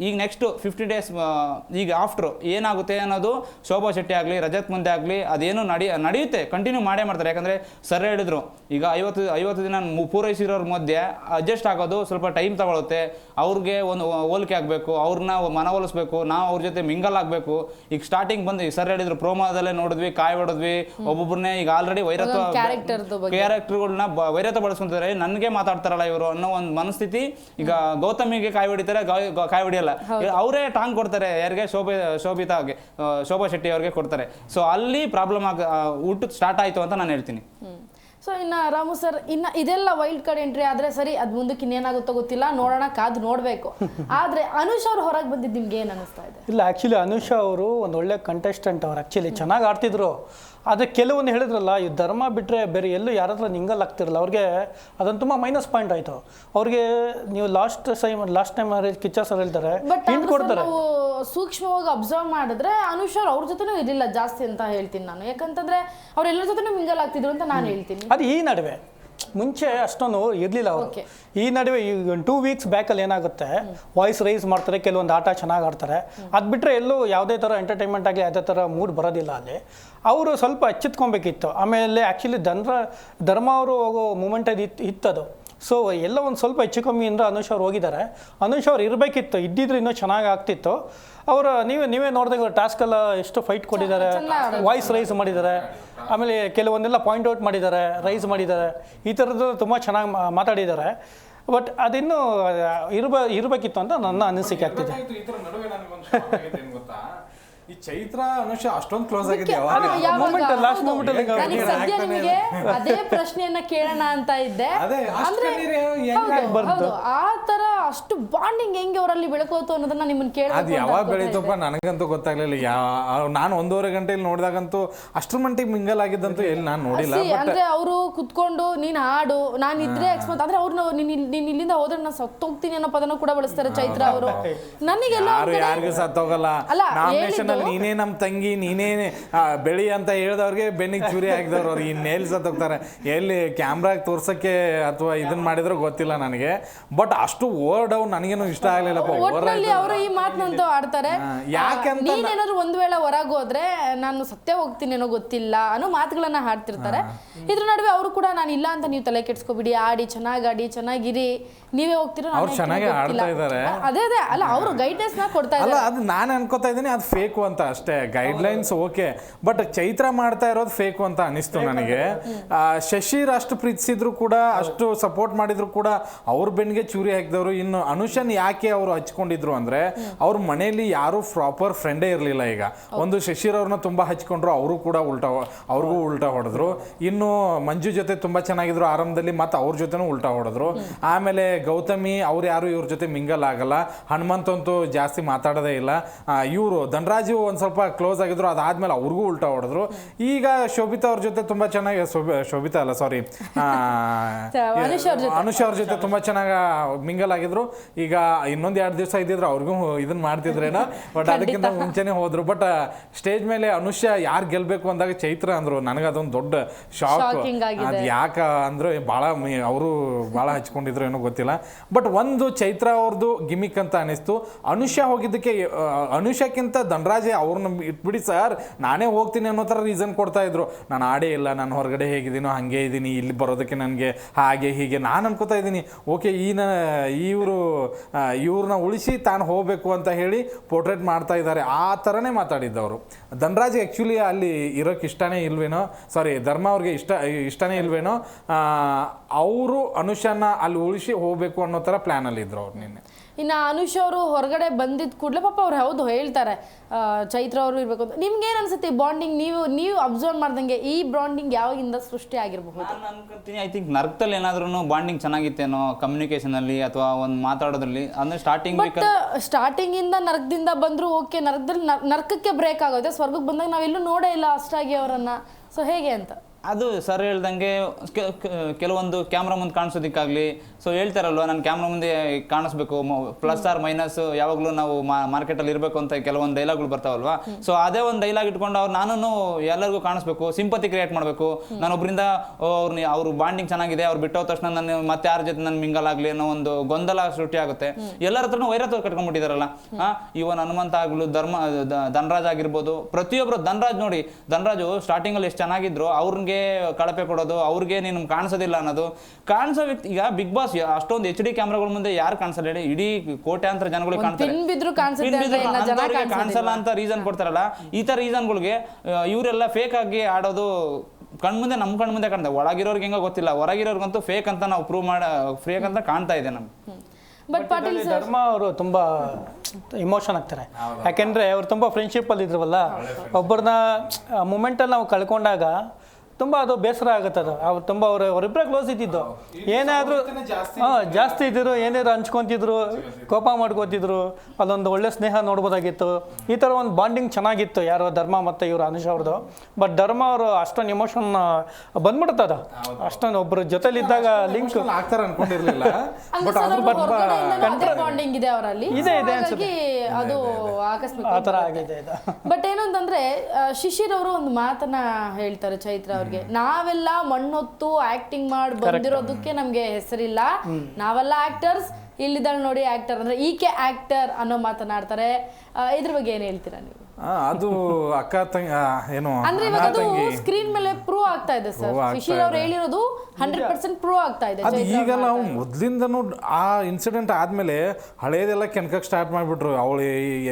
ಈಗ ನೆಕ್ಸ್ಟ್ ಫಿಫ್ಟಿ ಡೇಸ್ ಈಗ ಆಫ್ಟ್ರು ಏನಾಗುತ್ತೆ ಅನ್ನೋದು ಶೋಭಾ ಶೆಟ್ಟಿ ಆಗಲಿ, ರಜತ್ ಮುಂದೆ ಆಗಲಿ, ಅದೇನು ನಡಿ, ನಡೆಯುತ್ತೆ. ಕಂಟಿನ್ಯೂ ಮಾಡೇ ಮಾಡ್ತಾರೆ. ಯಾಕಂದರೆ ಸರ್ ಹೇಳಿದ್ರು, ಈಗ ಐವತ್ತು ಐವತ್ತು ದಿನ ಪೂರೈಸಿರೋರ ಮಧ್ಯೆ ಅಡ್ಜಸ್ಟ್ ಆಗೋದು ಸ್ವಲ್ಪ ಟೈಮ್ ತಗೊಳುತ್ತೆ. ಅವ್ರಿಗೆ ಒಂದು ಹೋಲಿಕೆ ಆಗಬೇಕು ಅವ್ರನ್ನ ಮನವೊಲಿಸ್ಬೇಕು ನಾವು ಅವ್ರ ಜೊತೆ ಮಿಂಗಲ್ ಆಗಬೇಕು. ಈಗ ಸ್ಟಾರ್ಟಿಂಗ್ ಬಂದು ಸರ್ ಹೇಳಿದ್ರು ಪ್ರೋಮೋದಲ್ಲೇ ನೋಡಿದ್ವಿ ಕಾಯ್ ಹೊಡೆದ್ವಿ ಒಬ್ಬೊಬ್ಬರನ್ನೇ ಈಗ ಆಲ್ರೆಡಿ ವೈರತ್ವ. ಕ್ಯಾರೆಕ್ಟರ್ಗಳನ್ನ ವೈರತ್ವ ಬಳಸ್ಕೊಂತಾರೆ ನನಗೆ ಮಾತಾಡ್ತಾರಲ್ಲ ಇವರು ಅನ್ನೋ ಒಂದು ಮನಸ್ಥಿತಿ ಈಗ ಗೌತಮಿಗೆ ಕಾಯಿ ಹೊಡಿತಾರೆ ಕಾಯಿ ಹೊಡಿಯಲ್ಲ. ಅವರೇ ಟಾಂಗ್ ಕೊಡ್ತಾರೆ ಯಾರಿಗೆ ಶೋಭೆ ಶೋಭಿತಾಗೆ ಶೋಭಾ ಶೆಟ್ಟಿ ಅವ್ರಿಗೆ ಕೊಡ್ತಾರೆ. ಸೊ ಅಲ್ಲಿ ಪ್ರಾಬ್ಲಮ್ ಆಗ ಊಟಕ್ಕೆ ಸ್ಟಾರ್ಟ್ ಆಯ್ತು ಅಂತ ನಾನು ಹೇಳ್ತೀನಿ. ಸೊ ಇನ್ನು ರಾಮು ಸರ್ ಇನ್ನು ಇದೆಲ್ಲ ವೈಲ್ಡ್ ಕಾರ್ಡ್ ಎಂಟ್ರಿ ಆದರೆ ಸರಿ ಅದು ಮುಂದಕ್ಕೆ ಇನ್ನೇನಾಗುತ್ತೋ ಗೊತ್ತಿಲ್ಲ. ನೋಡೋಣ ಕಾದು ನೋಡಬೇಕು. ಆದರೆ ಅನುಷ್ ಅವ್ರು ಹೊರಗೆ ಬಂದಿದ್ದು ನಿಮ್ಗೆ ಏನು ಅನಿಸ್ತಾ ಇದೆ? ಇಲ್ಲ ಆ್ಯಕ್ಚುಲಿ ಅನುಷಾ ಅವರು ಒಂದು ಒಳ್ಳೆ ಕಂಟೆಸ್ಟೆಂಟ್ ಅವ್ರು ಆ್ಯಕ್ಚುಲಿ ಚೆನ್ನಾಗಿ ಆಡ್ತಿದ್ರು. ಆದರೆ ಕೆಲವೊಂದು ಹೇಳಿದ್ರಲ್ಲ ಈ ಧರ್ಮ ಬಿಟ್ಟರೆ ಬೇರೆ ಎಲ್ಲೂ ಯಾರ ಹತ್ರ ನಿಂಗಲ್ ಆಗ್ತಿರಲ್ಲ ಅವ್ರಿಗೆ ಅದೊಂದು ತುಂಬ ಮೈನಸ್ ಪಾಯಿಂಟ್ ಆಯಿತು. ಅವ್ರಿಗೆ ನೀವು last time last time Kichcha sir ಹೇಳ್ತಾರೆ ಹಿಂಟ್ ಕೊಡ್ತಾರೆ. ಸೂಕ್ಷ್ಮವಾಗಿ ಅಬ್ಸರ್ವ್ ಮಾಡಿದ್ರೆ ಅನುಷಾರ್ ಅವ್ರು ಅವ್ರ ಜೊತೆನೂ ಇರಲಿಲ್ಲ ಜಾಸ್ತಿ ಅಂತ ಹೇಳ್ತೀನಿ ನಾನು. ಯಾಕಂತಂದ್ರೆ ಅವ್ರೆಲ್ಲರ ಜೊತೆನೂ ಮಿಂಗಲ್ ಆಗ್ತಿದ್ರು ಅಂತ ನಾನು ಹೇಳ್ತೀನಿ. ಅದು ಈ ನಡುವೆ. ಮುಂಚೆ ಅಷ್ಟೊಂದು ಇರಲಿಲ್ಲ ಅವರು. Okay. ಈ ನಡುವೆ ಈ ಟೂ ವೀಕ್ಸ್ ಬ್ಯಾಕಲ್ಲಿ ಏನಾಗುತ್ತೆ ವಾಯ್ಸ್ ರೈಸ್ ಮಾಡ್ತಾರೆ ಕೆಲವೊಂದು ಆಟ ಚೆನ್ನಾಗಿ ಆಡ್ತಾರೆ. ಅದು ಬಿಟ್ಟರೆ ಎಲ್ಲೂ ಯಾವುದೇ ಥರ ಎಂಟರ್ಟೈನ್ಮೆಂಟ್ ಆಗಲಿ ಯಾವುದೇ ಥರ ಮೂಡ್ ಬರೋದಿಲ್ಲ ಅಲ್ಲಿ. ಅವರು ಸ್ವಲ್ಪ ಎಚ್ಚೆತ್ಕೊಬೇಕಿತ್ತು. ಆಮೇಲೆ ಆ್ಯಕ್ಚುಲಿ ಧನ್ರ ಧರ್ಮ ಅವರು ಹೋಗೋ ಮೂಮೆಂಟ್ ಅದು ಇತ್ತು ಇತ್ತದು. ಸೊ ಎಲ್ಲ ಒಂದು ಸ್ವಲ್ಪ ಹೆಚ್ಚು ಕಮ್ಮಿ ಅಂದ್ರೆ ಅನುಷ್ ಅವ್ರು ಹೋಗಿದ್ದಾರೆ. ಅನುಷ್ ಅವ್ರು ಇರಬೇಕಿತ್ತು ಇದ್ದಿದ್ರೆ ಇನ್ನೂ ಚೆನ್ನಾಗಿ ಆಗ್ತಿತ್ತು. ಅವರು ನೀವೇ ನೀವೇ ನೋಡಿದಾಗ ಟಾಸ್ಕೆಲ್ಲ ಎಷ್ಟು ಫೈಟ್ ಕೊಟ್ಟಿದ್ದಾರೆ ವಾಯ್ಸ್ ರೈಸ್ ಮಾಡಿದ್ದಾರೆ. ಆಮೇಲೆ ಕೆಲವೊಂದೆಲ್ಲ ಪಾಯಿಂಟ್ ಔಟ್ ಮಾಡಿದ್ದಾರೆ ರೈಸ್ ಮಾಡಿದ್ದಾರೆ. ಈ ಥರದ್ದು ತುಂಬ ಚೆನ್ನಾಗಿ ಮಾತಾಡಿದ್ದಾರೆ. ಬಟ್ ಅದಿನ್ನೂ ಇರ್ಬ ಇರಬೇಕಿತ್ತು ಅಂತ ನನ್ನ ಅನಿಸಿಕೆ ಆಗ್ತಿದೆ. ಈ ಚೈತ್ರ ಅನುಷ ಅಷ್ಟೊಂದು ಕ್ಲೋಸ್ ಆಗಿದೆ ಅದು ಅಲ್ಲಿ ನನಗೆ ಸದ್ಯ ನಿಮಗೆ ಪ್ರಶ್ನೆಯನ್ನ ಕೇಳೋಣ ಅಂತ ಇದ್ದೆ. ಅದೇ, ಅಂದ್ರೆ ಹೌದು, ಆ ತರ ಅಷ್ಟು ಬಾಂಡಿಂಗ್ ಹೆಂಗೆ ಅವರಲ್ಲಿ ಬೆಳಕೋತು ಅನ್ನೋದನ್ನ ನಿಮ್ಮನ್ನ ಅದು ಯಾವಾಗ ಬೆಳೀತಪ್ಪ? ನನಗಂತೂ ಗೊತ್ತಾಗ್ಲಿಲ್ಲ. ನಾನು ಒಂದೂವರೆ ಗಂಟೆಯಲ್ಲಿ ನೋಡಿದಾಗಂತೂ ಅಷ್ಟ್ರ ಮಟ್ಟಿಗೆ ಮಿಂಗಲ್ ಆಗಿದ್ದಂತೂ ಎಲ್ಲಿ ನಾನು ನೋಡಿಲ್ಲ ಅಂದ್ರೆ ಅವರು ಕುತ್ಕೊಂಡು ನೀನ್ ಹಾಡು ನಾನು ಇದ್ರೆ ಅಕಸ್ಮಾತ್ ಅಂದ್ರೆ ಅವ್ರನ್ನ ನೀನ್ ಇಲ್- ನೀನ್ ಇಲ್ಲಿಂದ ಹೋದ್ರೆ ನಾನು ಸತ್ತೋಗ್ತೀನಿ ಅನ್ನೋ ಪದನ ಕೂಡ ಬಳಸ್ತಾರೆ ಚೈತ್ರ ಅವರು. ನನಗೆಲ್ಲ ಯಾರು ಯಾರಿಗೂ ಸತ್ತೋಗಲ್ಲ. ಅಲ್ಲ, ನಾಮಿನೇಷನ್ ನೀನೇ ನಮ್ಮ ತಂಗಿ ನೀನೇ ಬೆಳಿ ಅಂತ ಹೇಳಿದವ್ರಿಗೆ ಬೆನ್ನಿಗೆ ಚೂರಿ ಹಾಕಿದವ್ರು ನೇಲ್ಸ್ ಅಂತ ಸತ್ತೋಗ್ತಾರೆ ಎಲ್ಲಿ ಕ್ಯಾಮ್ರಾಗೆ ತೋರ್ಸೋಕ್ಕೆ ಅಥವಾ ಇದನ್ನ ಮಾಡಿದ್ರು ಗೊತ್ತಿಲ್ಲ ನನಗೆ. ಬಟ್ ಅಷ್ಟು ಓವರ್ ಡೌನ್ ನನಗೇನು ಇಷ್ಟ ಆಗಲಿಲ್ಲಪ್ಪ. ಓವರ್ ಅವರು ಈ ಮಾತನ್ನಂತೂ ಆಡ್ತಾರೆ. ಯಾಕೆ ಯಾಕಂತ ನೀನೇನಾದ್ರು ಒಂದ್ ವೇಳೆ ಹೊರಗೆ ಹೋದ್ರೆ ನಾನು ಸತ್ಯ ಹೋಗ್ತೀನೇನೋ ಗೊತ್ತಿಲ್ಲ ಅನ್ನೋ ಮಾತುಗಳನ್ನ ಹಾಡ್ತಿರ್ತಾರೆ. ಇದ್ರ ನಡುವೆ ಅವರು ಕೂಡ ನಾನು ಇಲ್ಲ ಅಂತ ನೀವು ತಲೆ ಕೆಡ್ಸ್ಕೊಬಿಡಿ ಆಡಿ ಚೆನ್ನಾಗಿ ಆಡಿ ಚೆನ್ನಾಗಿರಿ. ನೀವೇ ಹೋಗ್ತೀರೋ ನಾನು ಅವ್ರು ಚೆನ್ನಾಗಿ ಆಡ್ತಾ ಇದ್ದಾರೆ. ಅದೇ ಅದೇ. ಅಲ್ಲ ಅವರು ಗೈಡೆನ್ಸ್ನ ಕೊಡ್ತಾ ಇದ್ದಾರೆ ಅದು ನಾನು ಅನ್ಕೋತಾ ಇದ್ದೀನಿ ಅದು ಫೇಕು ಅಂತ ಅಷ್ಟೇ. ಗೈಡ್ಲೈನ್ಸ್ ಓಕೆ ಬಟ್ ಚೈತ್ರ ಮಾಡ್ತಾ ಇರೋದು ಫೇಕ್ ಅಂತ ಅನಿಸ್ತು ನನಗೆ. ಶಶಿರ್ ಅಷ್ಟು ಪ್ರೀತಿಸಿದ್ರು ಕೂಡ ಅಷ್ಟು ಸಪೋರ್ಟ್ ಮಾಡಿದ್ರು ಕೂಡ ಅವ್ರ ಬೆನ್ನಿಗೆ ಚೂರಿ ಹಾಕಿದವರು. ಇನ್ನು ಅನುಷನ್ ಯಾಕೆ ಅವರು ಹಚ್ಕೊಂಡಿದ್ರು ಅಂದ್ರೆ ಅವ್ರ ಮನೆಯಲ್ಲಿ ಯಾರು ಪ್ರಾಪರ್ ಫ್ರೆಂಡೇ ಇರಲಿಲ್ಲ ಈಗ. ಒಂದು ಶಶಿರ್ ಅವ್ರನ್ನ ತುಂಬಾ ಹಚ್ಕೊಂಡ್ರು ಅವರು ಕೂಡ ಉಲ್ಟಾ ಅವ್ರಿಗೂ ಉಲ್ಟಾ ಹೊಡೆದ್ರು. ಇನ್ನು ಮಂಜು ಜೊತೆ ತುಂಬಾ ಚೆನ್ನಾಗಿದ್ರು ಆರಂಭದಲ್ಲಿ ಮತ್ತೆ ಅವ್ರ ಜೊತೆನೂ ಉಲ್ಟಾ ಹೊಡೆದ್ರು. ಆಮೇಲೆ ಗೌತಮಿ ಅವ್ರು ಯಾರು ಇವ್ರ ಜೊತೆ ಮಿಂಗಲ್ ಆಗಲ್ಲ. ಹನುಮಂತ್ ಅಂತೂ ಜಾಸ್ತಿ ಮಾತಾಡೋದೇ ಇಲ್ಲ. ಇವರು ಧನರಾಜು ಒಂದು ಸ್ವಲ್ಪ ಕ್ಲೋಸ್ ಆಗಿದ್ರು ಅದಾದ್ಮೇಲೆ ಅವ್ರಿಗೂ ಉಲ್ಟಾ ಹೊಡೆದ್ರು. ಈಗ ಶೋಭಿತಾ ಅವ್ರ ಜೊತೆ ತುಂಬಾ ಚೆನ್ನಾಗಿ ಶೋಭಿತಾ ಅಲ್ಲ ಸಾರಿ ಅನುಷ್ ಅವ್ರ ಜೊತೆ. ತುಂಬಾ ಚೆನ್ನಾಗಿ ಮಿಂಗಲ್ ಆಗಿದ್ರು. ಈಗ ಇನ್ನೊಂದ್ ಎರಡು ದಿವಸ ಇದ್ದಿದ್ರು ಅವ್ರಿಗೂ ಇದನ್ನ ಮಾಡ್ತಿದ್ರೇನ ಬಟ್ ಅದಕ್ಕಿಂತ ಮುಂಚೆನೆ ಹೋದ್ರು. ಬಟ್ ಸ್ಟೇಜ್ ಮೇಲೆ ಅನುಷ ಯಾರು ಗೆಲ್ಬೇಕು ಅಂದಾಗ ಚೈತ್ರ ಅಂದ್ರು. ನನಗೆ ಅದೊಂದು ದೊಡ್ಡ ಶಾಕ್. ಅದ್ ಯಾಕ ಅಂದ್ರೆ ಭಾಳ ಅವರು ಬಹಳ ಹಚ್ಕೊಂಡಿದ್ರು ಏನೋ ಗೊತ್ತಿಲ್ಲ. ಬಟ್ ಒಂದು ಚೈತ್ರ ಅವ್ರದ್ದು ಗಿಮಿಕ್ ಅಂತ ಅನಿಸ್ತು. ಅನುಷ ಹೋಗಿದ್ದಕ್ಕೆ ಅನುಷಕ್ಕಿಂತ ಧನರಾಜೆ ಅವ್ರನ್ನ ಇಟ್ಬಿಡಿ ಸರ್, ನಾನೇ ಹೋಗ್ತೀನಿ ಅನ್ನೋ ಥರ ರೀಸನ್ ಕೊಡ್ತಾ ಇದ್ರು. ನಾನು ಆಡೇ ಇಲ್ಲ, ನಾನು ಹೊರಗಡೆ ಹೇಗಿದ್ದೀನೋ ಹಾಗೆ ಇದ್ದೀನಿ, ಇಲ್ಲಿ ಬರೋದಕ್ಕೆ ನನಗೆ ಹಾಗೆ ಹೀಗೆ. ನಾನು ಅನ್ಕೋತಾ ಇದ್ದೀನಿ, ಓಕೆ, ಈನ, ಇವರು ಇವ್ರನ್ನ ಉಳಿಸಿ ತಾನು ಹೋಗಬೇಕು ಅಂತ ಹೇಳಿ ಪೋರ್ಟ್ರೇಟ್ ಮಾಡ್ತಾ ಇದ್ದಾರೆ. ಆ ಥರನೇ ಮಾತಾಡಿದ್ದವರು. ಧನರಾಜ್ ಆ್ಯಕ್ಚುಲಿ ಅಲ್ಲಿ ಇರೋಕ್ಕೆ ಇಷ್ಟನೇ ಇಲ್ವೇನೋ? ಸಾರಿ ಧರ್ಮ ಅವ್ರಿಗೆ ಇಷ್ಟ, ಇಷ್ಟನೇ ಇಲ್ವೇನೋ? ಅವರು ಅನುಷನ ಅಲ್ಲಿ ಉಳಿಸಿ ಹೋಗಬೇಕು ಅನ್ನೋ ಥರ ಪ್ಲ್ಯಾನಲ್ಲಿದ್ದರು ಅವ್ರು ನಿನ್ನೆ. ಇನ್ನ ಅನುಷ್ ಅವರು ಹೊರಗಡೆ ಬಂದಿದ್ ಕೂಡಲೇ ಪಾಪ ಅವ್ರು ಹೌದು ಹೇಳ್ತಾರೆ ಚೈತ್ರ ಅವರು ಇರ್ಬೇಕು ಅಂತ. ನಿಮ್ಗೆ ಏನ್ ಅನ್ಸುತ್ತೆ ಬಾಂಡಿಂಗ್ ನೀವು ನೀವು ಅಬ್ಸರ್ವ್ ಮಾಡ್ದಂಗೆ ಈ ಬಾಂಡಿಂಗ್ ಯಾವಾಗಿಂದ ಸೃಷ್ಟಿ ಆಗಿರಬಹುದು? ನಾನು ಅನ್ಕೊಂತೀನಿ ಐ ಥಿಂಕ್ ನರ್ಕದಲ್ಲಿ ಏನಾದ್ರೂ ಬಾಂಡಿಂಗ್ ಚೆನ್ನಾಗಿತ್ತೇನೋ ಕಮ್ಯುನಿಕೇಶನ್ ಅಲ್ಲಿ ಅಥವಾ ಒಂದು ಮಾತಾಡೋದ್ರಲ್ಲಿ ಅಂದ್ರೆ ಸ್ಟಾರ್ಟಿಂಗ್ ಸ್ಟಾರ್ಟಿಂಗ್ ಇಂದ ನರ್ಕದಿಂದ ಬಂದ್ರು ಓಕೆ ನರ್ಕದಲ್ಲಿ ನರ್- ನರ್ಕಕ್ಕೆ ಬ್ರೇಕ್ ಆಗೋಯ್ತು? ಸ್ವರ್ಗಕ್ಕೆ ಬಂದಾಗ ನಾವೆಲ್ಲೂ ನೋಡೇ ಇಲ್ಲ ಅಷ್ಟಾಗಿ ಅವರನ್ನ. ಸೊ ಹೇಗೆ ಅಂತ? ಅದು ಸರ್ ಹೇಳ್ದಂಗೆ ಕೆಲವೊಂದು ಕ್ಯಾಮ್ರಾ ಮುಂದೆ ಕಾಣಿಸೋದಕ್ಕಾಗಲಿ ಸೊ ಹೇಳ್ತಾರಲ್ವ, ನಾನು ಕ್ಯಾಮ್ರಾ ಮುಂದೆ ಕಾಣಿಸ್ಬೇಕು ಪ್ಲಸ್ ಆರ್ ಮೈನಸ್ ಯಾವಾಗಲೂ ನಾವು ಮಾರ್ಕೆಟ್ ಅಲ್ಲಿ ಇರಬೇಕು ಅಂತ ಕೆಲವೊಂದು ಡೈಲಾಗ್ಗಳು ಬರ್ತಾವಲ್ವಾ? ಸೊ ಅದೇ ಒಂದು ಡೈಲಾಗ್ ಇಟ್ಕೊಂಡು ಅವ್ರು ನಾನು ಎಲ್ಲರಿಗೂ ಕಾಣಿಸ್ಬೇಕು ಸಿಂಪತಿ ಕ್ರಿಯೇಟ್ ಮಾಡಬೇಕು. ನಾನೊಬ್ಬರಿಂದ ಅವ್ರನ್ನ ಅವ್ರ ಬಾಂಡಿಂಗ್ ಚೆನ್ನಾಗಿದೆ, ಅವ್ರು ಬಿಟ್ಟೋದ ತಕ್ಷಣ ನಾನು ಮತ್ತೆ ಯಾರ ಜೊತೆ ನನ್ನ ಮಿಂಗಲ್ ಆಗಲಿ ಅನ್ನೋ ಒಂದು ಗೊಂದಲ ಸೃಷ್ಟಿ ಆಗುತ್ತೆ. ಎಲ್ಲರ ಹತ್ರನೂ ವೈರತ್ವ ಕಟ್ಕೊಂಡ್ಬಿಟ್ಟಿದಾರಲ್ಲ. ಇವನ್ ಹನುಮಂತ ಆಗ್ಲು ಧರ್ಮ ಧನರಾಜ್ ಆಗಿರ್ಬೋದು ಪ್ರತಿಯೊಬ್ಬರು ಧನರಾಜ್ ನೋಡಿ, ಧನರಾಜು ಸ್ಟಾರ್ಟಿಂಗ್ ಅಲ್ಲಿ ಎಷ್ಟು ಚೆನ್ನಾಗಿದ್ರು ಅವ್ರಿಗೆ ಕಳಪೆ ಕೊಡೋದು, ಅವ್ರಿಗೆ ನೀನು ಕಾಣಿಸೋದಿಲ್ಲ ಅನ್ನೋದು. ಕಾಣಿಸೋ ವ್ಯಕ್ತಿ, ಈಗ ಬಿಗ್ ಬಾಸ್ ಅಷ್ಟೊಂದು ಎಚ್ ಡಿ ಕ್ಯಾಮ್ರಾಗಳ ಮುಂದೆ ಯಾರು ಕಾಣಿಸಲ್ಲ ಹೇಳಿ? ಇಡೀ ಕೋಟ್ಯಾಂತರ ಜನಗಳಿಗೆ ಕಾಣ್ತಾರೆ. ಬಿದ್ರು ಕಾಣಿಸುತ್ತೆ ಬಿದ್ರು ಜನ ಅಂಥವ್ರಿಗೆ. ಕಾಣಿಸಲ್ಲ ಅಂತ ರೀಸನ್ ಕೊಡ್ತಾರಲ್ಲ? ಈ ತರ ರೀಸನ್ಗಳಿಗೆ ಇವರೆಲ್ಲ ಫೇಕ್ ಆಗಿ ಆಡೋದು ಕಣ್ಮುಂದೆ ನಮ್ಮ ಕಣ್ಮುಂದೆ ಕಾಣ್ತಾ ಒಳಗಿರೋರ್ಗೆ ಹೆಂಗೋ ಗೊತ್ತಿಲ್ಲ. ಹೊರಗಿರೋರ್ಗಂತೂ ಫೇಕ್ ಅಂತ ನಾವು ಪ್ರೂವ್ ಮಾಡ ಫೇಕ್ ಅಂತ ಕಾಣ್ತಾ ಇದೆ ನಮ್ಗೆ. ಬಟ್ ಪಾಟೀಲ್ ಧರ್ಮ ಅವರು ತುಂಬಾ ಇಮೋಷನ್ ಆಗ್ತಾರೆ. ಯಾಕೆಂದ್ರೆ ಅವ್ರು ತುಂಬಾ ಫ್ರೆಂಡ್ಶಿಪ್ ಅಲ್ಲಿ ಇದ್ರವಲ್ಲ ಒಬ್ಬರನ್ನ ಮೂಮೆಂಟಲ್ಲಿ ನಾವು ಕಳ್ಕೊಂಡಾಗ ತುಂಬಾ ಅದು ಬೇಸರ ಆಗುತ್ತೆ ಅದು. ಅವ್ರು ತುಂಬ ಅವ್ರ ಅವರಿಬ್ಬರೇ ಕ್ಲೋಸ್ ಇದ್ದಿದ್ದು. ಏನೇ ಆದ್ರೂ ಹಾ ಜಾಸ್ತಿ ಇದ್ದಿದ್ರು ಏನಾದ್ರು ಹಂಚ್ಕೊಂತಿದ್ರು ಕೋಪ ಮಾಡ್ಕೋತಿದ್ರು ಅದೊಂದು ಒಳ್ಳೆ ಸ್ನೇಹ ನೋಡ್ಬೋದಾಗಿತ್ತು. ಈ ಥರ ಒಂದು ಬಾಂಡಿಂಗ್ ಚೆನ್ನಾಗಿತ್ತು ಯಾರೋ ಧರ್ಮ ಮತ್ತು ಇವರು ಅನುಷ್ ಅವ್ರದ್ದು ಬಟ್ ಧರ್ಮ ಅವರು ಅಷ್ಟೊಂದು ಇಮೋಷನ್ ಬಂದ್ಬಿಡುತ್ತದ ಅಷ್ಟೊಂದು ಒಬ್ಬರ ಜೊತೆಲಿದ್ದಾಗ ಲಿಂಕ್ ಆಗ್ತಾರೆ ಅನ್ಕೊಂಡಿರ್ಲಿಲ್ಲ. ಬಟ್ ಬಾಂಡಿಂಗ್ ಇದೆ ಅವರಲ್ಲಿ. ಇದೆ, ಇದೆ ಅನ್ಸುತ್ತೆ. ಅದು ಆಕಸ್ಮಿಕ ಆ ಥರ ಆಗಿದೆ ಇದು. ಬಟ್ ಏನಂತಂದ್ರೆ ಶಿಶಿರ್ ಅವರು ಒಂದು ಮಾತನ್ನ ಹೇಳ್ತಾರೆ ಚೈತ್ರ ಅವ್ರಿಗೆ. ನಾವೆಲ್ಲ ಮಣ್ಣೊತ್ತು ಆಕ್ಟಿಂಗ್ ಮಾಡಿ ಬಂದಿರೋದಕ್ಕೆ ನಮ್ಗೆ ಹೆಸರಿಲ್ಲ. ನಾವೆಲ್ಲ ಆಕ್ಟರ್ಸ್ ಇಲ್ಲಿದ್ದಾಳೆ ನೋಡಿ ಆಕ್ಟರ್ ಅಂದ್ರೆ ಈಕೆ ಆಕ್ಟರ್ ಅನ್ನೋ ಮಾತನಾಡ್ತಾರೆ. ಇದ್ರ ಬಗ್ಗೆ ಏನ್ ಹೇಳ್ತೀರಾ ನೀವು? ಅದು ಅಕ್ಕ ತಂಗಿ ಆ, ಏನು ಅಂದ್ರೆ ಇವಾಗ ಅದು ತಂಗಿ. ಸ್ಕ್ರೀನ್ ಮೇಲೆ ಪ್ರೂವ್ ಆಗ್ತಾ ಇದೆ ಸರ್ Prove ಆಗ್ತಾ ಶಿಶಿರ್ ಅವ್ರು ಹೇಳಿರೋದು ಹಂಡ್ರೆಡ್ ಪರ್ಸೆಂಟ್ ಪ್ರೂವ್ ಆಗ್ತಾ ಇದೆ ಅದು ಚೈತ್ರ ಈಗ ಅವ್ರ ನಾವು ಮೊದ್ಲಿಂದನೂ ಆ ಇನ್ಸಿಡೆಂಟ್ ಆದ್ಮೇಲೆ ಹಳೇದೆಲ್ಲ ಕೆನ್ಕಕ್ಕೆ ಸ್ಟಾರ್ಟ್ ಮಾಡಿಬಿಟ್ರು. ಅವಳು